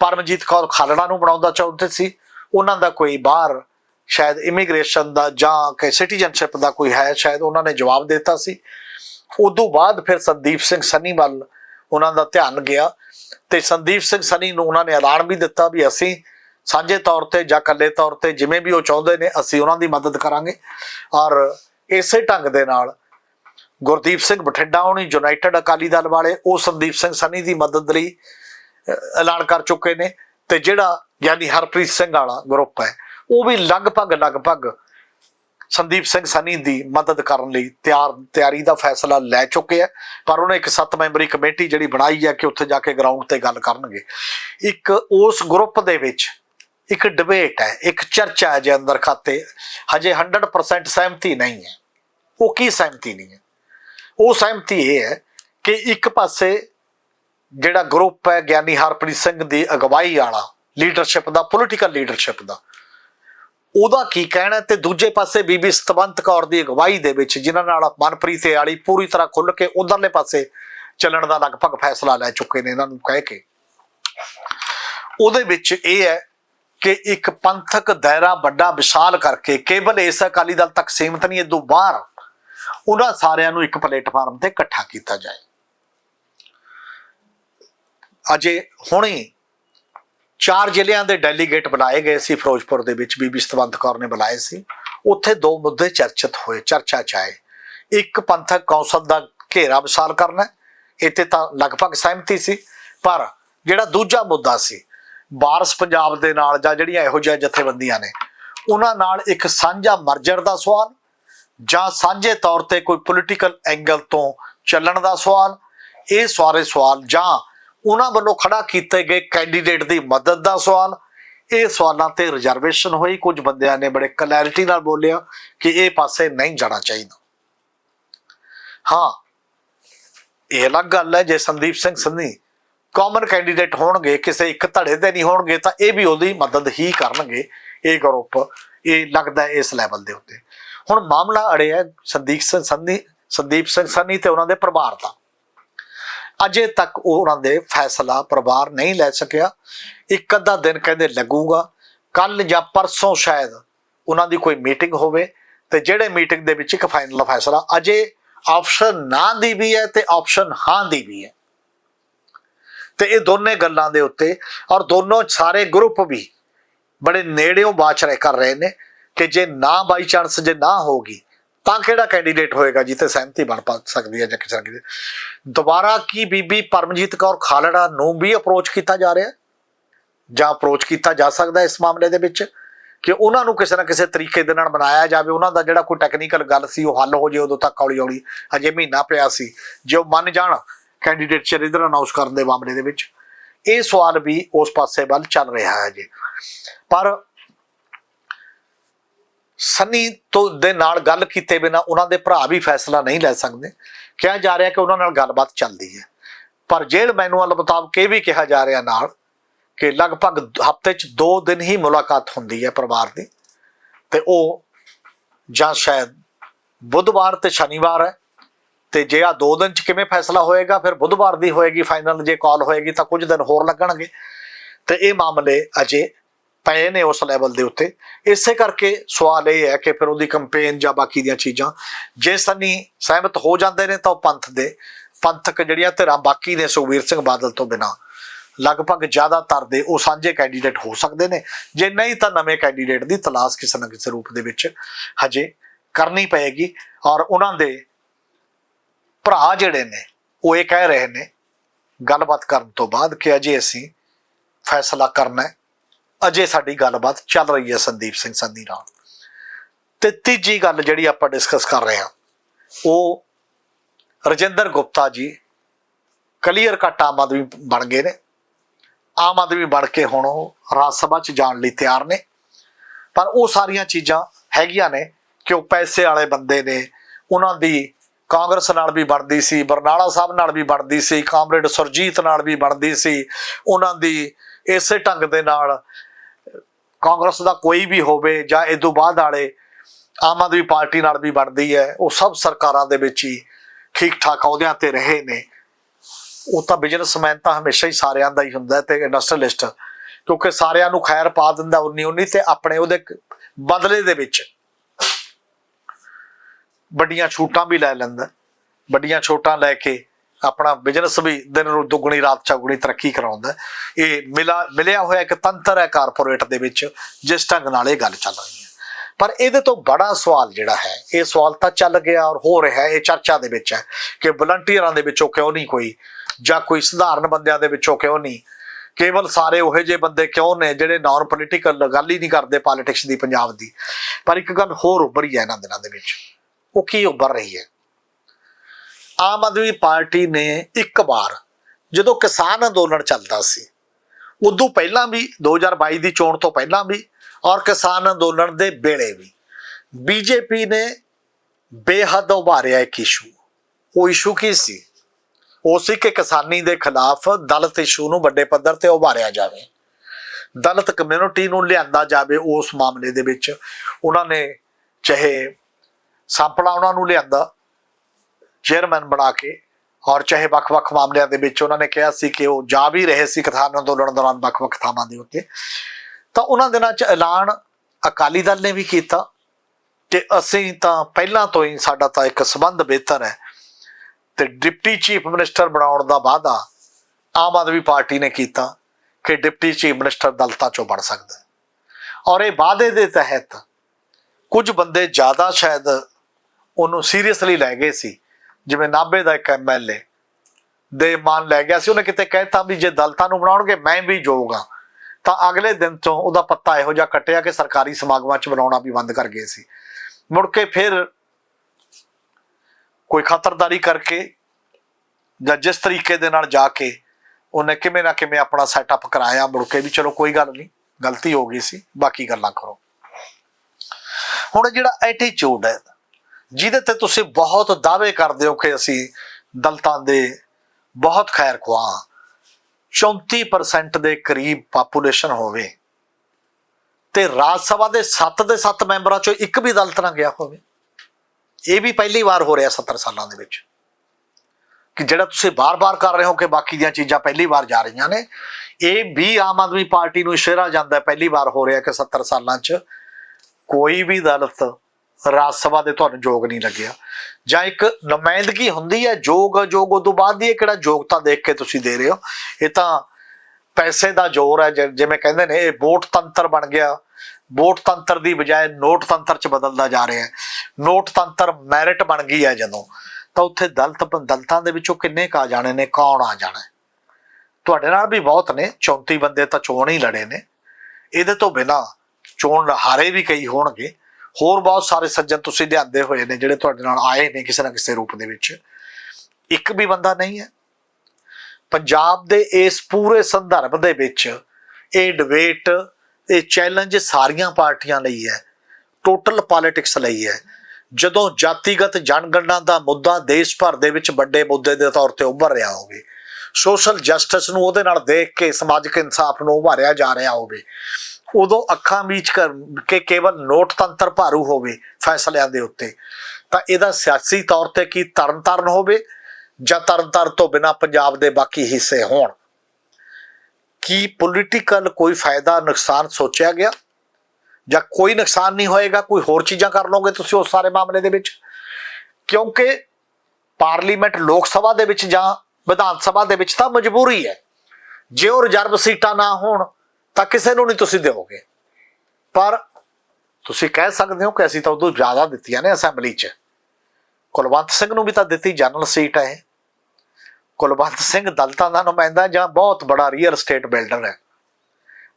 ਪਰਮਜੀਤ ਕੌਰ ਖਾਲੜਾ ਨੂੰ ਬਣਾਉਂਦਾ ਚਾਹੁੰਦੇ ਸੀ। ਉਹਨਾਂ ਦਾ ਕੋਈ ਬਾਹਰ ਸ਼ਾਇਦ ਇਮੀਗ੍ਰੇਸ਼ਨ ਦਾ ਜਾਂ ਕਿ ਸਿਟੀਜ਼ਨਸ਼ਿਪ ਦਾ ਕੋਈ ਹੈ, ਸ਼ਾਇਦ ਉਹਨਾਂ ਨੇ ਜਵਾਬ ਦਿੱਤਾ ਸੀ। ਉਦੋਂ ਬਾਅਦ ਫਿਰ ਸੰਦੀਪ ਸਿੰਘ ਸੰਨੀ ਵੱਲ ਉਹਨਾਂ ਦਾ ਧਿਆਨ ਗਿਆ ਤੇ ਸੰਦੀਪ ਸਿੰਘ ਸੰਨੀ ਨੂੰ ਉਹਨਾਂ ਨੇ ਐਲਾਨ ਵੀ ਦਿੱਤਾ ਵੀ ਅਸੀਂ ਸਾਂਝੇ ਤੌਰ ਤੇ ਜਾਂ ਇਕੱਲੇ ਤੌਰ ਤੇ ਜਿਵੇਂ ਵੀ ਉਹ ਚਾਹੁੰਦੇ ਨੇ, ਅਸੀਂ ਉਹਨਾਂ ਦੀ ਮਦਦ ਕਰਾਂਗੇ। ਔਰ ਇਸੇ ਢੰਗ ਦੇ ਨਾਲ ਗੁਰਦੀਪ ਸਿੰਘ ਬਠਿੰਡਾ ਹੋਣੀ ਯੂਨਾਈਟਿਡ ਅਕਾਲੀ ਦਲ ਵਾਲੇ, ਉਹ ਸੰਦੀਪ ਸਿੰਘ ਸੰਨੀ ਦੀ ਮਦਦ ਲਈ ਐਲਾਨ ਕਰ ਚੁੱਕੇ ਨੇ ਤੇ ਜਿਹੜਾ ਯਾਨੀ ਹਰਪ੍ਰੀਤ ਸਿੰਘ ਵਾਲਾ ਗਰੁੱਪ ਹੈ ਉਹ ਵੀ ਲਗਭਗ ਲਗਭਗ ਸੰਦੀਪ ਸਿੰਘ ਸਨੀ ਦੀ ਮਦਦ ਕਰਨ ਲਈ ਤਿਆਰ, ਤਿਆਰੀ ਦਾ ਫੈਸਲਾ ਲੈ ਚੁੱਕੇ ਹੈ ਪਰ ਉਹਨੇ ਇੱਕ ਸੱਤ ਮੈਂਬਰੀ ਕਮੇਟੀ ਜਿਹੜੀ ਬਣਾਈ ਹੈ ਕਿ ਉੱਥੇ ਜਾ ਕੇ ਗਰਾਊਂਡ ਤੇ ਗੱਲ ਕਰਨਗੇ। ਇੱਕ ਉਸ ਗਰੁੱਪ ਦੇ ਵਿੱਚ ਇੱਕ ਡਿਬੇਟ ਹੈ, ਇੱਕ ਚਰਚਾ ਹੈ ਜੇ ਅੰਦਰ ਖਾਤੇ, ਹਜੇ 100% ਸਹਿਮਤੀ ਨਹੀਂ ਹੈ। ਉਹ ਕੀ ਸਹਿਮਤੀ ਨਹੀਂ ਹੈ? ਉਹ ਸਹਿਮਤੀ ਇਹ ਹੈ ਕਿ ਇੱਕ ਪਾਸੇ ਜਿਹੜਾ ਗਰੁੱਪ ਹੈ ਗਿਆਨੀ ਹਰਪ੍ਰੀਤ ਸਿੰਘ ਦੀ ਅਗਵਾਈ ਵਾਲਾ ਲੀਡਰਸ਼ਿਪ ਦਾ ਪੋਲੀਟੀਕਲ ਲੀਡਰਸ਼ਿਪ ਦਾ ਉਹਦਾ ਕੀ ਕਹਿਣਾ ਤੇ ਦੂਜੇ ਪਾਸੇ ਬੀਬੀ ਸਤਵੰਤ ਕੌਰ ਦੀ ਅਗਵਾਈ ਦੇ ਵਿੱਚ ਜਿਨ੍ਹਾਂ ਨਾਲ ਮਨਪ੍ਰੀਤ ਵਾਲੀ ਪੂਰੀ ਤਰ੍ਹਾਂ ਖੁੱਲ ਕੇ ਉਧਰਲੇ ਪਾਸੇ ਚੱਲਣ ਦਾ ਲਗਭਗ ਫੈਸਲਾ ਲੈ ਚੁੱਕੇ ਨੇ ਇਹਨਾਂ ਨੂੰ ਕਹਿ ਕੇ। ਉਹਦੇ ਵਿੱਚ ਇਹ ਹੈ ਕਿ ਇੱਕ ਪੰਥਕ ਦਾਇਰਾ ਵੱਡਾ ਵਿਸ਼ਾਲ ਕਰਕੇ ਕੇਵਲ ਇਸ ਅਕਾਲੀ ਦਲ ਤੱਕ ਸੀਮਤ ਨਹੀਂ, ਇਹ ਤੋਂ ਬਾਹਰ ਉਹਨਾਂ ਸਾਰਿਆਂ ਨੂੰ ਇੱਕ ਪਲੇਟਫਾਰਮ ਤੇ ਇਕੱਠਾ ਕੀਤਾ ਜਾਏ। ਅਜੇ ਹੁਣੇ ਚਾਰ ਜ਼ਿਲ੍ਹਿਆਂ ਦੇ ਡੈਲੀਗੇਟ ਬੁਲਾਏ ਗਏ ਸੀ ਫਿਰੋਜ਼ਪੁਰ ਦੇ ਵਿੱਚ, ਬੀਬੀ ਸਤਵੰਤ ਕੌਰ ਨੇ ਬੁਲਾਏ ਸੀ। ਉੱਥੇ ਦੋ ਮੁੱਦੇ ਚਰਚਿਤ ਹੋਏ, ਚਰਚਾ ਚ ਆਏ। ਇੱਕ ਪੰਥਕ ਕੌਂਸਲ ਦਾ ਘੇਰਾ ਵਿਸ਼ਾਲ ਕਰਨਾ ਇੱਥੇ ਤਾਂ ਲਗਭਗ ਸਹਿਮਤੀ ਸੀ, ਪਰ ਜਿਹੜਾ ਦੂਜਾ ਮੁੱਦਾ ਸੀ, ਬਾਰਸ ਪੰਜਾਬ ਦੇ ਨਾਲ ਜਾਂ ਜਿਹੜੀਆਂ ਇਹੋ ਜਿਹੀਆਂ ਜਥੇਬੰਦੀਆਂ ਨੇ, ਉਹਨਾਂ ਨਾਲ ਇੱਕ ਸਾਂਝਾ ਮਰਜਰ ਦਾ ਸਵਾਲ ਜਾਂ ਸਾਂਝੇ ਤੌਰ ਤੇ ਕੋਈ ਪੋਲੀਟੀਕਲ ਐਂਗਲ ਤੋਂ ਚੱਲਣ ਦਾ ਸਵਾਲ, ਇਹ ਸਾਰੇ ਸਵਾਲ ਜਾਂ ਉਹਨਾਂ ਵੱਲੋਂ ਖੜਾ ਕੀਤੇ ਗਏ ਕੈਂਡੀਡੇਟ ਦੀ ਮਦਦ ਦਾ ਸਵਾਲ, ਇਹ ਸਵਾਲਾਂ ਤੇ ਰਿਜ਼ਰਵੇਸ਼ਨ ਹੋਈ। ਕੁਝ ਬੰਦਿਆਂ ਨੇ ਬੜੇ ਕਲੈਰਿਟੀ ਨਾਲ ਬੋਲਿਆ ਕਿ ਇਹ ਪਾਸੇ ਨਹੀਂ ਜਾਣਾ ਚਾਹੀਦਾ। ਹਾਂ, ਇਹ ਅਲੱਗ ਗੱਲ ਹੈ, ਜੇ ਸੰਦੀਪ ਸਿੰਘ ਸੰਨੀ ਕਾਮਨ ਕੈਂਡੀਡੇਟ ਹੋਣਗੇ, ਕਿਸੇ ਇੱਕ ਧੜੇ ਦੇ ਨਹੀਂ ਹੋਣਗੇ, ਤਾਂ ਇਹ ਵੀ ਉਹਦੀ ਮਦਦ ਹੀ ਕਰਨਗੇ। ਇਹ ਗਰੁੱਪ ਇਹ ਲੱਗਦਾ ਇਸ ਲੈਵਲ ਦੇ ਉੱਤੇ। ਹੁਣ ਮਾਮਲਾ ਅੜਿਆ ਸੰਦੀਪ ਸਿੰਘ ਸੰਨੀ ਸੰਦੀਪ ਸਿੰਘ ਸੰਨੀ ਤੇ ਉਹਨਾਂ ਦੇ ਪਰਿਵਾਰ ਦਾ। ਅਜੇ ਤੱਕ ਉਹਨਾਂ ਦੇ ਫੈਸਲਾ ਪਰਿਵਾਰ ਨਹੀਂ ਲੈ ਸਕਿਆ। ਇੱਕ ਅੱਧਾ ਦਿਨ ਕਹਿੰਦੇ ਲੱਗੂਗਾ। ਕੱਲ ਜਾਂ ਪਰਸੋਂ ਸ਼ਾਇਦ ਉਹਨਾਂ ਦੀ ਕੋਈ ਮੀਟਿੰਗ ਹੋਵੇ ਤੇ ਜਿਹੜੇ ਮੀਟਿੰਗ ਦੇ ਵਿੱਚ ਇੱਕ ਫਾਈਨਲ ਫੈਸਲਾ ਅਜੇ ਆਪਸ਼ਨ ਨਾ ਦੀ ਵੀ ਹੈ ਤੇ ਆਪਸ਼ਨ ਹਾਂ ਦੀ ਵੀ ਹੈ। ਤੇ ਇਹ ਦੋਨੇ ਗੱਲਾਂ ਦੇ ਉੱਤੇ ਔਰ ਦੋਨੋਂ ਸਾਰੇ ਗਰੁੱਪ ਵੀ ਬੜੇ ਨੇੜਿਓਂ ਬਾਚ ਰਹੇ ਕਰ ਰਹੇ ਨੇ ਕਿ ਜੇ ਨਾ ਬਾਈ ਚਾਂਸ ਜੇ ਨਾ ਹੋਗੀ ਤਾਂ ਕਿਹੜਾ ਕੈਂਡੀਡੇਟ ਹੋਏਗਾ ਜਿੱਥੇ ਸਹਿਮਤੀ ਬਣ ਪਾ ਸਕਦੀ ਹੈ ਜਾਂ ਕਿਸੇ ਕਿਸੇ ਦੁਬਾਰਾ ਕੀ ਬੀਬੀ ਪਰਮਜੀਤ ਕੌਰ ਖਾਲੜਾ ਨੂੰ ਵੀ ਅਪਰੋਚ ਕੀਤਾ ਜਾ ਰਿਹਾ? ਜਾਂ ਅਪਰੋਚ ਕੀਤਾ ਜਾ ਸਕਦਾ ਇਸ ਮਾਮਲੇ ਦੇ ਵਿੱਚ? ਕਿ ਉਹਨਾਂ ਨੂੰ ਕਿਸੇ ਨਾ ਕਿਸੇ ਤਰੀਕੇ ਦੇ ਨਾਲ ਬਣਾਇਆ ਜਾਵੇ, ਉਹਨਾਂ ਦਾ ਜਿਹੜਾ ਕੋਈ ਟੈਕਨੀਕਲ ਗੱਲ ਸੀ, ਉਹ ਹੱਲ ਹੋ ਜੇ, ਉਦੋਂ ਤੱਕ ਹੌਲੀ ਹੌਲੀ ਅਜੇ ਮਹੀਨਾ ਪਿਆ ਸੀ। ਜੇ ਉਹ ਮੰਨ ਜਾਣ ਕੈਂਡੀਡੇਟ ਚਰ ਇਧਰ ਅਨਾਉਂਸ ਕਰਨ ਦੇ ਮਾਮਲੇ ਦੇ ਵਿੱਚ, ਇਹ ਸਵਾਲ ਵੀ ਉਸ ਪਾਸੇ ਵੱਲ ਚੱਲ ਰਿਹਾ ਹੈ ਜੀ। ਪਰ ਸੰਨੀ ਤੋਂ ਦੇ ਨਾਲ ਗੱਲ ਕੀਤੇ ਬਿਨਾ ਉਹਨਾਂ ਦੇ ਭਰਾ ਵੀ ਫੈਸਲਾ ਨਹੀਂ ਲੈ ਸਕਦੇ। ਕਿਹਾ ਜਾ ਰਿਹਾ ਕਿ ਉਹਨਾਂ ਨਾਲ ਗੱਲਬਾਤ ਚੱਲਦੀ ਹੈ। ਪਰ ਜੇਲ੍ਹ ਮੈਨੂਅਲ ਮੁਤਾਬਕ ਇਹ ਵੀ ਕਿਹਾ ਜਾ ਰਿਹਾ ਨਾਲ ਕਿ ਲਗਭਗ ਹਫ਼ਤੇ 'ਚ 2 ਦਿਨ ਹੀ ਮੁਲਾਕਾਤ ਹੁੰਦੀ ਹੈ ਪਰਿਵਾਰ ਦੀ। ਤੇ ਉਹ ਜਾਂ ਸ਼ਾਇਦ ਬੁੱਧਵਾਰ ਤੇ ਸ਼ਨੀਵਾਰ ਹੈ। ਤੇ ਜੇ ਆ 2 ਦਿਨ 'ਚ ਕਿਵੇਂ ਫੈਸਲਾ ਹੋਏਗਾ, ਫਿਰ ਬੁੱਧਵਾਰ ਦੀ ਹੋਏਗੀ, ਫਾਈਨਲ ਜੇ ਕਾਲ ਹੋਏਗੀ ਤਾਂ ਕੁਝ ਦਿਨ ਹੋਰ ਲੱਗਣਗੇ। ਤੇ ਇਹ ਮਾਮਲੇ ਅਜੇ ਪਏ ਨੇ ਉਸ ਲੈਵਲ ਦੇ ਉੱਤੇ। ਇਸੇ ਕਰਕੇ ਸਵਾਲ ਇਹ ਹੈ ਕਿ ਫਿਰ ਉਹਦੀ ਕੰਪੇਨ ਜਾਂ ਬਾਕੀ ਦੀਆਂ ਚੀਜ਼ਾਂ, ਜੇ ਸੰਨੀ ਸਹਿਮਤ ਹੋ ਜਾਂਦੇ ਨੇ ਤਾਂ ਉਹ ਪੰਥ ਦੇ, ਪੰਥਕ ਜਿਹੜੀਆਂ ਧਿਰਾਂ ਬਾਕੀ ਨੇ ਸੁਖਬੀਰ ਸਿੰਘ ਬਾਦਲ ਤੋਂ ਬਿਨਾ, ਲਗਭਗ ਜ਼ਿਆਦਾਤਰ ਦੇ ਉਹ ਸਾਂਝੇ ਕੈਂਡੀਡੇਟ ਹੋ ਸਕਦੇ ਨੇ। ਜੇ ਨਹੀਂ ਤਾਂ ਨਵੇਂ ਕੈਂਡੀਡੇਟ ਦੀ ਤਲਾਸ਼ ਕਿਸੇ ਨਾ ਕਿਸੇ ਰੂਪ ਦੇ ਵਿੱਚ ਹਜੇ ਕਰਨੀ ਪਏਗੀ ਔਰ ਉਹਨਾਂ ਦੇ ਭਰਾ ਜਿਹੜੇ ਨੇ, ਉਹ ਇਹ ਕਹਿ ਰਹੇ ਨੇ, ਗੱਲਬਾਤ ਕਰਨ ਤੋਂ ਬਾਅਦ ਕਿ ਅਜੇ ਅਸੀਂ ਫੈਸਲਾ ਕਰਨਾ ਹੈ। ਅਜੇ ਸਾਡੀ ਗੱਲਬਾਤ ਚੱਲ ਰਹੀ ਹੈ ਸੰਦੀਪ ਸਿੰਘ ਸੰਧੀ ਨਾਲ। ਤੇ ਤੀਜੀ ਗੱਲ ਜਿਹੜੀ ਆਪਾਂ ਡਿਸਕਸ ਕਰ ਰਹੇ ਹਾਂ, ਉਹ ਰਜਿੰਦਰ ਗੁਪਤਾ ਜੀ ਕਲੀਅਰ ਕੱਟ ਆਮ ਆਦਮੀ ਬਣ ਗਏ ਨੇ। ਆਮ ਆਦਮੀ ਬਣ ਕੇ ਹੁਣ ਉਹ ਰਾਜ ਸਭਾ ਚ ਜਾਣ ਲਈ ਤਿਆਰ ਨੇ। ਪਰ ਉਹ ਸਾਰੀਆਂ ਚੀਜ਼ਾਂ ਹੈਗੀਆਂ ਨੇ ਕਿ ਉਹ ਪੈਸੇ ਵਾਲੇ ਬੰਦੇ ਨੇ। ਉਹਨਾਂ ਦੀ ਕਾਂਗਰਸ ਨਾਲ ਵੀ ਬਣਦੀ ਸੀ, ਬਰਨਾਲਾ ਸਾਹਿਬ ਨਾਲ ਵੀ ਬਣਦੀ ਸੀ, ਕਾਮਰੇਡ ਸੁਰਜੀਤ ਨਾਲ ਵੀ ਬਣਦੀ ਸੀ। ਉਹਨਾਂ ਦੀ ਇਸੇ ਢੰਗ ਦੇ ਨਾਲ ਕਾਂਗਰਸ ਦਾ ਕੋਈ ਵੀ ਹੋਵੇ ਜਾਂ ਇਸ ਤੋਂ ਬਾਅਦ ਵਾਲੇ ਆਮ ਆਦਮੀ ਪਾਰਟੀ ਨਾਲ ਵੀ ਬਣਦੀ ਹੈ, ਉਹ ਸਭ ਸਰਕਾਰਾਂ ਦੇ ਵਿੱਚ ਹੀ ਠੀਕ ਠਾਕ ਅਹੁਦਿਆਂ ਤੇ ਰਹੇ ਨੇ। ਉਹ ਤਾਂ ਬਿਜ਼ਨਸਮੈਨ ਤਾਂ ਹਮੇਸ਼ਾ ਹੀ ਸਾਰਿਆਂ ਦਾ ਹੀ ਹੁੰਦਾ ਹੈ ਤੇ ਇੰਡਸਟਰੀਲਿਸਟ ਕਿਉਂਕਿ ਸਾਰਿਆਂ ਨੂੰ ਖੈਰ ਪਾ ਦਿੰਦਾ ਉਨੀ ਉਨੀ ਤੇ ਆਪਣੇ ਉਹਦੇ ਬਦਲੇ ਦੇ ਵਿੱਚ। ਵੱਡੀਆਂ ਛੂਟਾਂ ਵੀ ਲੈ ਲੈਂਦਾ, ਵੱਡੀਆਂ ਛੋਟਾਂ ਲੈ ਕੇ ਆਪਣਾ ਬਿਜ਼ਨਸ ਵੀ ਦਿਨ ਨੂੰ ਦੁੱਗਣੀ, ਰਾਤ ਚੌਗੁਣੀ ਤਰੱਕੀ ਕਰਾਉਂਦਾ ਇਹ ਮਿਲਾ, ਮਿਲਿਆ ਹੋਇਆ ਇੱਕ ਤੰਤਰ ਹੈ ਕਾਰਪੋਰੇਟ ਦੇ ਵਿੱਚ, ਜਿਸ ਢੰਗ ਨਾਲ ਇਹ ਗੱਲ ਚੱਲ ਰਹੀ ਹੈ। ਪਰ ਇਹਦੇ ਤੋਂ ਬੜਾ ਸਵਾਲ ਜਿਹੜਾ ਹੈ, ਇਹ ਸਵਾਲ ਤਾਂ ਚੱਲ ਗਿਆ ਔਰ ਹੋ ਰਿਹਾ ਇਹ ਚਰਚਾ ਦੇ ਵਿੱਚ ਹੈ ਕਿ ਵਲੰਟੀਅਰਾਂ ਦੇ ਵਿੱਚੋਂ ਕਿਉਂ ਨਹੀਂ ਕੋਈ ਜਾਂ ਕੋਈ ਸਧਾਰਨ ਬੰਦਿਆਂ ਦੇ ਵਿੱਚੋਂ ਕਿਉਂ ਨਹੀਂ? ਕੇਵਲ ਸਾਰੇ ਉਹੇ ਜਿਹੇ ਬੰਦੇ ਕਿਉਂ ਨੇ ਜਿਹੜੇ ਨਾਨ ਪੋਲੀਟੀਕਲ ਗੱਲ ਹੀ ਨਹੀਂ ਕਰਦੇ ਪੋਲਿਟਿਕਸ ਦੀ, ਪੰਜਾਬ ਦੀ? ਪਰ ਇੱਕ ਗੱਲ ਹੋਰ ਉੱਭਰੀ ਹੈ ਇਹਨਾਂ ਦਿਨਾਂ ਦੇ ਵਿੱਚ, ਉਹ ਕੀ ਉੱਭਰ ਰਹੀ ਹੈ? ਆਮ ਆਦਮੀ ਪਾਰਟੀ ਨੇ ਇੱਕ ਵਾਰ ਜਦੋਂ ਕਿਸਾਨ ਅੰਦੋਲਨ ਚੱਲਦਾ ਸੀ, ਉਦੋਂ ਪਹਿਲਾਂ ਵੀ 2022 ਦੀ ਚੋਣ ਤੋਂ ਪਹਿਲਾਂ ਵੀ ਔਰ ਕਿਸਾਨ ਅੰਦੋਲਨ ਦੇ ਵੇਲੇ ਵੀ ਬੀਜੇਪੀ ਨੇ ਬੇਹੱਦ ਉਭਾਰਿਆ ਇੱਕ ਇਸ਼ੂ ਉਹ ਇਸ਼ੂ ਕੀ ਸੀ? ਉਹ ਸੀ ਕਿ ਕਿਸਾਨੀ ਦੇ ਖਿਲਾਫ ਦਲਿਤ ਇਸ਼ੂ ਨੂੰ ਵੱਡੇ ਪੱਧਰ ਤੇ ਉਭਾਰਿਆ ਜਾਵੇ। ਦਲਿਤ ਕਮਿਊਨਿਟੀ ਨੂੰ ਲਿਆਂਦਾ ਜਾਵੇ ਉਸ ਮਾਮਲੇ ਦੇ ਵਿੱਚ। ਉਹਨਾਂ ਨੇ ਚਾਹੇ ਸਾਂਪਲਾ ਉਹਨਾਂ ਨੂੰ ਲਿਆਂਦਾ ਚੇਅਰਮੈਨ ਬਣਾ ਕੇ ਔਰ ਚਾਹੇ ਵੱਖ-ਵੱਖ ਮਾਮਲਿਆਂ ਦੇ ਵਿੱਚ ਉਹਨਾਂ ਨੇ ਕਿਹਾ ਸੀ ਕਿ ਉਹ ਜਾ ਵੀ ਰਹੇ ਸੀ ਕਿਸਾਨ ਅੰਦੋਲਨ ਦੌਰਾਨ ਵੱਖ-ਵੱਖ ਥਾਵਾਂ ਦੇ ਉੱਤੇ, ਤਾਂ ਉਹਨਾਂ ਦਿਨਾਂ 'ਚ ਐਲਾਨ ਅਕਾਲੀ ਦਲ ਨੇ ਵੀ ਕੀਤਾ ਕਿ ਅਸੀਂ ਤਾਂ ਪਹਿਲਾਂ ਤੋਂ ਹੀ ਸਾਡਾ ਤਾਂ ਇੱਕ ਸਬੰਧ ਬਿਹਤਰ ਹੈ ਤੇ ਡਿਪਟੀ ਚੀਫ ਮਿਨਿਸਟਰ ਬਣਾਉਣ ਦਾ ਵਾਅਦਾ ਆਮ ਆਦਮੀ ਪਾਰਟੀ ਨੇ ਕੀਤਾ ਕਿ ਡਿਪਟੀ ਚੀਫ ਮਿਨਿਸਟਰ ਦਲਤਾ ਚੋਂ ਬਣ ਸਕਦਾ ਔਰ ਇਹ ਵਾਅਦੇ ਦੇ ਤਹਿਤ ਕੁਝ ਬੰਦੇ ਜ਼ਿਆਦਾ ਸ਼ਾਇਦ ਉਹਨੂੰ ਸੀਰੀਅਸਲੀ ਲੈ ਗਏ ਸੀ ਜਿਵੇਂ ਨਾਭੇ ਦਾ ਇੱਕ ਐਮਐਲਏ ਦੇ ਮਾਨ ਲੈ ਗਿਆ ਸੀ, ਉਹਨੇ ਕਿਤੇ ਕਹਿਤਾ ਵੀ ਜੇ ਦਲਤਾਂ ਨੂੰ ਬਣਾਉਣਗੇ, ਮੈਂ ਵੀ ਜੋਗਾ ਤਾਂ ਅਗਲੇ ਦਿਨ ਤੋਂ ਉਹਦਾ ਪੱਤਾ ਇਹੋ ਜਿਹਾ ਕੱਟਿਆ ਕਿ ਸਰਕਾਰੀ ਸਮਾਗਮਾਂ 'ਚ ਬਣਾਉਣਾ ਵੀ ਬੰਦ ਕਰ ਗਏ ਸੀ। ਮੁੜ ਕੇ ਫਿਰ ਕੋਈ ਖਾਤਰਦਾਰੀ ਕਰਕੇ ਜਾਂ ਜਿਸ ਤਰੀਕੇ ਦੇ ਨਾਲ ਜਾ ਕੇ ਉਹਨੇ ਕਿਵੇਂ ਨਾ ਕਿਵੇਂ ਆਪਣਾ ਸੈਟਅਪ ਕਰਾਇਆ, ਮੁੜ ਕੇ ਵੀ ਚਲੋ ਕੋਈ ਗੱਲ ਨਹੀਂ, ਗਲਤੀ ਹੋ ਗਈ ਸੀ, ਬਾਕੀ ਗੱਲਾਂ ਕਰੋ। ਹੁਣ ਜਿਹੜਾ ਐਟੀਟਿਊਡ ਹੈ ਜਿਹਦੇ ਤੇ ਤੁਸੀਂ ਬਹੁਤ ਦਾਅਵੇ ਕਰਦੇ ਹੋ ਕਿ ਅਸੀਂ ਦਲਤਾਂ ਦੇ ਬਹੁਤ ਖੈਰ ਖੁਆਹ 34% ਦੇ ਕਰੀਬ ਪਾਪੂਲੇਸ਼ਨ ਹੋਵੇ ਤੇ ਰਾਜ ਸਭਾ ਦੇ 7 ਦੇ 7 ਮੈਂਬਰਾਂ ਚੋਂ ਇੱਕ ਵੀ ਦਲਤ ਨਾ ਗਿਆ ਹੋਵੇ। ਇਹ ਵੀ ਪਹਿਲੀ ਵਾਰ ਹੋ ਰਿਹਾ 70 ਸਾਲਾਂ ਦੇ ਵਿੱਚ ਕਿ ਜਿਹੜਾ ਤੁਸੀਂ ਬਾਰ-ਬਾਰ ਕਰ ਰਹੇ ਹੋ ਕਿ ਬਾਕੀ ਦੀਆਂ ਚੀਜ਼ਾਂ ਪਹਿਲੀ ਵਾਰ ਜਾ ਰਹੀਆਂ ਨੇ, ਇਹ ਵੀ ਆਮ ਆਦਮੀ ਪਾਰਟੀ ਨੂੰ ਇਸ਼ਾਰਾ ਜਾਂਦਾ ਪਹਿਲੀ ਵਾਰ ਹੋ ਰਿਹਾ ਕਿ 70 ਸਾਲਾਂ 'ਚ ਕੋਈ ਵੀ ਦਲਤ ਰਾਜ ਸਭਾ ਦੇ ਤੁਹਾਨੂੰ ਯੋਗ ਨਹੀਂ ਲੱਗਿਆ। ਜਾਂ ਇੱਕ ਨੁਮਾਇੰਦਗੀ ਹੁੰਦੀ ਹੈ, ਯੋਗ ਅਯੋਗ ਉਹ ਤੋਂ ਬਾਅਦ ਦੀ ਇਹ ਕਿਹੜਾ ਯੋਗਤਾ ਦੇਖ ਕੇ ਤੁਸੀਂ ਦੇ ਰਹੇ ਹੋ। ਇਹ ਤਾਂ ਪੈਸੇ ਦਾ ਜ਼ੋਰ ਹੈ, ਜਿਵੇਂ ਕਹਿੰਦੇ ਨੇ, ਇਹ ਵੋਟ ਤੰਤਰ ਬਣ ਗਿਆ। ਵੋਟ ਤੰਤਰ ਦੀ ਬਜਾਏ ਨੋਟ ਤੰਤਰ ਚ ਬਦਲਦਾ ਜਾ ਰਿਹਾ ਹੈ। ਨੋਟ ਤੰਤਰ ਮੈਰਿਟ ਬਣ ਗਈ ਹੈ ਜਦੋਂ। ਤਾਂ ਉੱਥੇ ਦਲਤ ਦਲਤਾਂ ਦੇ ਵਿੱਚੋਂ ਕਿੰਨੇ ਕਾ ਜਾਣੇ ਨੇ, ਕੌਣ ਆ ਜਾਣਾ ਤੁਹਾਡੇ ਨਾਲ ਵੀ ਬਹੁਤ ਨੇ 34 ਬੰਦੇ ਤਾਂ ਚੋਣ ਹੀ ਲੜੇ ਨੇ। ਇਹਦੇ ਤੋਂ ਬਿਨਾ ਚੋਣ ਹਾਰੇ ਵੀ ਕਈ ਹੋਣਗੇ। ਹੋਰ ਬਹੁਤ ਸਾਰੇ ਸੱਜਣ ਤੁਸੀਂ ਲਿਆਂਦੇ ਹੋਏ ਨੇ ਜਿਹੜੇ ਤੁਹਾਡੇ ਨਾਲ ਆਏ ਨੇ ਕਿਸੇ ਨਾ ਕਿਸੇ ਰੂਪ ਦੇ ਵਿੱਚ। ਇੱਕ ਵੀ ਬੰਦਾ ਨਹੀਂ ਹੈ। ਪੰਜਾਬ ਦੇ ਇਸ ਪੂਰੇ ਸੰਦਰਭ ਦੇ ਵਿੱਚ ਇਹ ਡਿਬੇਟ ਇਹ ਚੈਲੰਜ ਸਾਰੀਆਂ ਪਾਰਟੀਆਂ ਲਈ ਹੈ। ਟੋਟਲ ਪੋਲਿਟਿਕਸ ਲਈ ਹੈ। ਜਦੋਂ ਜਾਤੀਗਤ ਜਨਗਣਨਾ ਦਾ ਮੁੱਦਾ ਦੇਸ਼ ਭਰ ਦੇ ਵਿੱਚ ਵੱਡੇ ਮੁੱਦੇ ਦੇ ਤੌਰ ਤੇ ਉੱਭਰ ਰਿਹਾ ਹੋਵੇ ਸੋਸ਼ਲ ਜਸਟਿਸ ਨੂੰ ਉਹਦੇ ਨਾਲ ਦੇਖ ਕੇ ਸਮਾਜਿਕ ਇਨਸਾਫ ਨੂੰ ਉਭਾਰਿਆ ਜਾ ਰਿਹਾ ਹੋਵੇ ਉਦੋਂ ਅੱਖਾਂ ਵਿੱਚ ਕਰ ਕੇ ਕੇਵਲ ਨੋਟਤੰਤਰ ਭਾਰੂ ਹੋਵੇ ਫੈਸਲਿਆਂ ਦੇ ਉੱਤੇ। ਤਾਂ ਇਹਦਾ ਸਿਆਸੀ ਤੌਰ ਤੇ ਕੀ ਤਰਨ ਤਾਰਨ ਹੋਵੇ ਜਾਂ ਤਰਨ ਤਾਰਨ ਤੋਂ ਬਿਨਾ ਪੰਜਾਬ ਦੇ ਬਾਕੀ ਹਿੱਸੇ ਹੋਣ? ਕੀ ਪੋਲੀਟੀਕਲ ਕੋਈ ਫਾਇਦਾ, ਨੁਕਸਾਨ ਸੋਚਿਆ ਗਿਆ? ਜਾਂ ਕੋਈ ਨੁਕਸਾਨ ਨਹੀਂ ਹੋਏਗਾ, ਕੋਈ ਹੋਰ ਚੀਜ਼ਾਂ ਕਰ ਲਓਗੇ ਤੁਸੀਂ ਉਸ ਸਾਰੇ ਮਾਮਲੇ ਦੇ ਵਿੱਚ? ਕਿਉਂਕਿ ਪਾਰਲੀਮੈਂਟ ਲੋਕ ਸਭਾ ਦੇ ਵਿੱਚ ਜਾਂ ਵਿਧਾਨ ਸਭਾ ਦੇ ਵਿੱਚ ਤਾਂ ਮਜਬੂਰੀ ਹੈ। ਜੇ ਉਹ ਰਿਜ਼ਰਵ ਸੀਟਾਂ ਨਾ ਹੋਣ ਤਾਂ ਕਿਸੇ ਨੂੰ ਨਹੀਂ ਤੁਸੀਂ ਦਿਓਗੇ। ਪਰ ਤੁਸੀਂ ਕਹਿ ਸਕਦੇ ਹੋ ਕਿ ਅਸੀਂ ਤਾਂ ਉਦੋਂ ਜ਼ਿਆਦਾ ਦਿੱਤੀਆਂ ਨੇ ਅਸੈਂਬਲੀ 'ਚ। ਕੁਲਵੰਤ ਸਿੰਘ ਨੂੰ ਵੀ ਤਾਂ ਦਿੱਤੀ ਜਨਰਲ ਸੀਟ ਹੈ ਕੁਲਵੰਤ ਸਿੰਘ ਦਲਤਾਂ ਦਾ ਨੁਮਾਇੰਦਾ ਜਾਂ ਬਹੁਤ ਬੜਾ ਰੀਅਲ ਸਟੇਟ ਬਿਲਡਰ ਹੈ।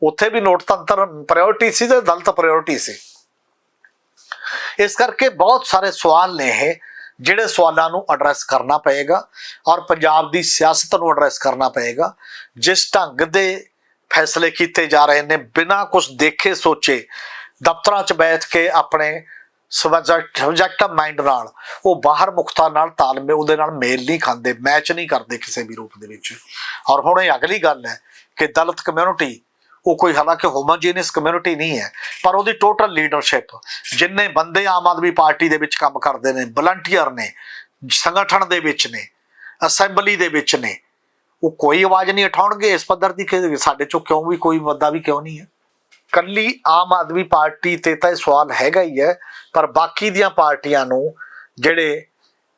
ਉੱਥੇ ਵੀ ਨੋਟਤੰਤਰ ਪ੍ਰਾਇੋਰਟੀ ਸੀ ਤੇ ਦਲਤ ਪ੍ਰਾਇੋਰਟੀ ਸੀ। ਇਸ ਕਰਕੇ ਬਹੁਤ ਸਾਰੇ ਸਵਾਲ ਨੇ ਇਹ, ਜਿਹੜੇ ਸਵਾਲਾਂ ਨੂੰ ਐਡਰੈਸ ਕਰਨਾ ਪਏਗਾ ਔਰ ਪੰਜਾਬ ਦੀ ਸਿਆਸਤ ਨੂੰ ਐਡਰੈਸ ਕਰਨਾ ਪਏਗਾ। ਜਿਸ ਢੰਗ ਦੇ ਫੈਸਲੇ ਕੀਤੇ ਜਾ ਰਹੇ ਨੇ, ਬਿਨਾਂ ਕੁਝ ਦੇਖੇ ਸੋਚੇ, ਦਫ਼ਤਰਾਂ 'ਚ ਬੈਠ ਕੇ ਆਪਣੇ ਸਬਜੈਕਟ ਮਾਈਂਡ ਨਾਲ, ਉਹ ਬਾਹਰ ਮੁਖਤਾ ਨਾਲ ਤਾਲਮੇ ਉਹਦੇ ਨਾਲ ਮੇਲ ਨਹੀਂ ਖਾਂਦੇ, ਮੈਚ ਨਹੀਂ ਕਰਦੇ ਕਿਸੇ ਵੀ ਰੂਪ ਦੇ ਵਿੱਚ। ਔਰ ਹੁਣ ਇਹ ਅਗਲੀ ਗੱਲ ਹੈ ਕਿ ਦਲਿਤ ਕਮਿਊਨਿਟੀ, ਉਹ ਕੋਈ ਹਾਲਾਂਕਿ ਹੋਮੋਜੀਨੀਅਸ ਕਮਿਊਨਿਟੀ ਨਹੀਂ ਹੈ, ਪਰ ਉਹਦੀ ਟੋਟਲ ਲੀਡਰਸ਼ਿਪ ਜਿੰਨੇ ਬੰਦੇ ਆਮ ਆਦਮੀ ਪਾਰਟੀ ਦੇ ਵਿੱਚ ਕੰਮ ਕਰਦੇ ਨੇ ਵਲੰਟੀਅਰ ਨੇ, ਸੰਗਠਨ ਦੇ ਵਿੱਚ ਨੇ ਅਸੈਂਬਲੀ ਦੇ ਵਿੱਚ ਨੇ ਉਹ ਕੋਈ ਆਵਾਜ਼ ਨਹੀਂ ਉਠਾਉਣਗੇ, ਇਸ ਪੱਧਰ ਦੀ ਕਿ ਸਾਡੇ ਚੋਂ ਕਿਉਂ ਵੀ ਕੋਈ ਮੁੱਦਾ ਵੀ ਕਿਉਂ ਨਹੀਂ ਹੈ। ਕੱਲੀ ਆਮ ਆਦਮੀ ਪਾਰਟੀ ਤੇ ਤਾਂ ਇਹ ਸਵਾਲ ਹੈਗਾ ਹੀ ਹੈ, ਪਰ ਬਾਕੀ ਦੀਆਂ ਪਾਰਟੀਆਂ ਨੂੰ ਜਿਹੜੇ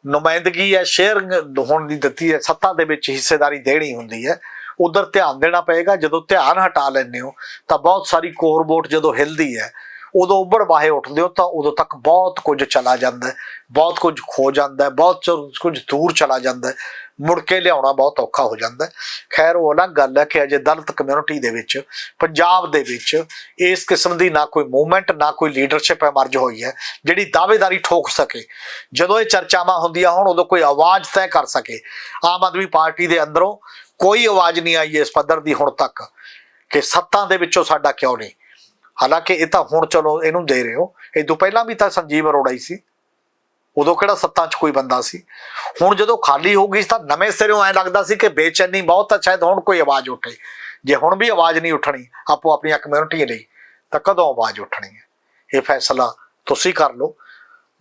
ਨੁਮਾਇੰਦਗੀ ਹੈ, ਸ਼ੇਅਰ ਹੋਣ ਦੀ ਦਿੱਤੀ ਹੈ, ਸੱਤਾ ਦੇ ਵਿੱਚ ਹਿੱਸੇਦਾਰੀ ਦੇਣੀ ਹੁੰਦੀ ਹੈ, ਉਧਰ ਧਿਆਨ ਦੇਣਾ ਪਏਗਾ। ਜਦੋਂ ਧਿਆਨ ਹਟਾ ਲੈਂਦੇ ਹੋ, ਤਾਂ ਬਹੁਤ ਸਾਰੀ ਕੋਰ ਵੋਟ ਜਦੋਂ ਹਿਲਦੀ ਹੈ, ਉਦੋਂ ਉੱਭੜ ਵਾਹੇ ਉੱਠਦੇ ਹੋ, ਤਾਂ ਉਦੋਂ ਤੱਕ ਬਹੁਤ ਕੁਝ ਚਲਾ ਜਾਂਦਾ ਹੈ, ਬਹੁਤ ਕੁਝ ਖੋ ਜਾਂਦਾ ਹੈ, ਬਹੁਤ ਕੁਝ ਦੂਰ ਚਲਾ ਜਾਂਦਾ ਹੈ। ਮੁੜ ਕੇ ਲਿਆਉਣਾ ਬਹੁਤ ਔਖਾ ਹੋ ਜਾਂਦਾ ਖੈਰ, ਉਹ ਅਲੱਗ ਗੱਲ ਹੈ ਕਿ ਅਜੇ ਦਲਿਤ ਕਮਿਊਨਿਟੀ ਦੇ ਵਿੱਚ, ਪੰਜਾਬ ਦੇ ਵਿੱਚ ਇਸ ਕਿਸਮ ਦੀ ਨਾ ਕੋਈ ਮੂਵਮੈਂਟ ਨਾ ਕੋਈ ਲੀਡਰਸ਼ਿਪ ਐਮਰਜ ਹੋਈ ਹੈ, ਜਿਹੜੀ ਦਾਅਵੇਦਾਰੀ ਠੋਕ ਸਕੇ। ਜਦੋਂ ਇਹ ਚਰਚਾਵਾਂ ਹੁੰਦੀਆਂ ਹੁਣ, ਉਦੋਂ ਕੋਈ ਆਵਾਜ਼ ਤੈਅ ਕਰ ਸਕੇ। ਆਮ ਆਦਮੀ ਪਾਰਟੀ ਦੇ ਅੰਦਰੋਂ ਕੋਈ ਆਵਾਜ਼ ਨਹੀਂ ਆਈ ਇਸ ਪੱਧਰ ਦੀ ਹੁਣ ਤੱਕ ਕਿ ਸੱਤਾਂ ਦੇ ਵਿੱਚੋਂ ਸਾਡਾ ਕਿਉਂ ਨਹੀਂ। ਹਾਲਾਂਕਿ ਇਹ ਤਾਂ ਹੁਣ ਚਲੋ ਇਹਨੂੰ ਦੇ ਰਹੇ ਹੋ। ਇਹ ਤੋਂ ਪਹਿਲਾਂ ਵੀ ਤਾਂ ਸੰਜੀਵ ਅਰੋੜਾ ਹੀ ਸੀ। ਉਦੋਂ ਕਿਹੜਾ ਸੱਤਾਂ 'ਚ ਕੋਈ ਬੰਦਾ ਸੀ? ਹੁਣ ਜਦੋਂ ਖਾਲੀ ਹੋ ਗਈ ਤਾਂ ਨਵੇਂ ਸਿਰੋਂ ਐ ਲੱਗਦਾ ਸੀ ਕਿ ਬੇਚੈਨੀ ਬਹੁਤ ਹੈ ਸ਼ਾਇਦ ਹੁਣ ਕੋਈ ਆਵਾਜ਼ ਉੱਠੇ। ਜੇ ਹੁਣ ਵੀ ਆਵਾਜ਼ ਨਹੀਂ ਉੱਠਣੀ, ਆਪੋ ਆਪਣੀਆਂ ਕਮਿਊਨਿਟੀ ਲਈ, ਤਾਂ ਕਦੋਂ ਆਵਾਜ਼ ਉੱਠਣੀ ਹੈ? ਇਹ ਫੈਸਲਾ ਤੁਸੀਂ ਕਰ ਲਓ।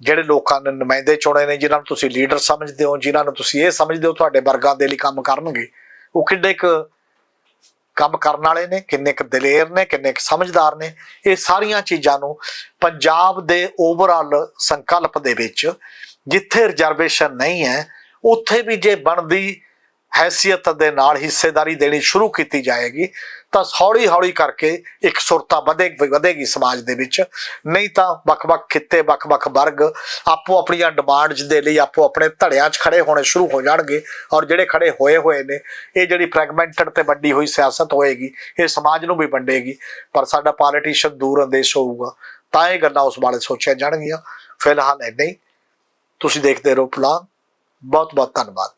ਜਿਹੜੇ ਲੋਕਾਂ ਨੇ ਨੁਮਾਇੰਦੇ ਚੁਣੇ ਨੇ, ਜਿਨ੍ਹਾਂ ਨੂੰ ਤੁਸੀਂ ਲੀਡਰ ਸਮਝਦੇ ਹੋ, ਜਿਨ੍ਹਾਂ ਨੂੰ ਤੁਸੀਂ ਇਹ ਸਮਝਦੇ ਹੋ, ਤੁਹਾਡੇ ਵਰਗਾਂ ਦੇ ਲਈ ਕੰਮ ਕਰਨਗੇ, ਉਹ ਕਿੱਡੇ ਇੱਕ ਕੰਮ ਕਰਨ ਵਾਲੇ ਨੇ, ਕਿੰਨੇ ਕੁ ਦਲੇਰ ਨੇ, ਕਿੰਨੇ ਕੁ ਸਮਝਦਾਰ ਨੇ, ਇਹ ਸਾਰੀਆਂ ਚੀਜ਼ਾਂ ਨੂੰ ਪੰਜਾਬ ਦੇ ਓਵਰਆਲ ਸੰਕਲਪ ਦੇ ਵਿੱਚ ਜਿੱਥੇ ਰਿਜ਼ਰਵੇਸ਼ਨ ਨਹੀਂ ਹੈ, ਉੱਥੇ ਵੀ ਜੇ ਬਣਦੀ ਹੈਸੀਅਤ ਦੇ ਨਾਲ ਹਿੱਸੇਦਾਰੀ ਦੇਣੀ ਸ਼ੁਰੂ ਕੀਤੀ ਜਾਏਗੀ ਤਾਂ ਹੌਲੀ ਹੌਲੀ ਕਰਕੇ ਇੱਕ ਸੁਰਤਾ ਵਧੇ ਵਧੇਗੀ ਸਮਾਜ ਦੇ ਵਿੱਚ। ਨਹੀਂ ਤਾਂ ਵੱਖ-ਵੱਖ ਖਿੱਤੇ, ਵੱਖ-ਵੱਖ ਵਰਗ ਆਪੋ ਆਪਣੀਆਂ ਡਿਮਾਂਡਸ ਦੇ ਲਈ ਆਪੋ ਆਪਣੇ ਧੜਿਆਂ 'ਚ ਖੜੇ ਹੋਣੇ ਸ਼ੁਰੂ ਹੋ ਜਾਣਗੇ ਔਰ ਜਿਹੜੇ ਖੜੇ ਹੋਏ ਹੋਏ ਨੇ, ਇਹ ਜਿਹੜੀ ਫ੍ਰੈਗਮੈਂਟਡ ਤੇ ਵੱਡੀ ਹੋਈ ਸਿਆਸਤ ਹੋਏਗੀ, ਇਹ ਸਮਾਜ ਨੂੰ ਵੀ ਵੰਡੇਗੀ, ਪਰ ਸਾਡਾ ਪੋਲੀਟੀਸ਼ੀਅਨ ਦੂਰ ਅੰਦੇਸ਼ ਹੋਊਗਾ। ਤਾਂ ਇਹ ਗੱਲਾਂ ਉਸ ਬਾਰੇ ਸੋਚਿਆ ਜਾਣਗੀਆਂ। ਫਿਲਹਾਲ ਇੰਨਾ ਹੀ। ਤੁਸੀਂ ਦੇਖਦੇ ਰਹੋ ਪਲਾਨ ਬਹੁਤ ਬਹੁਤ ਧੰਨਵਾਦ।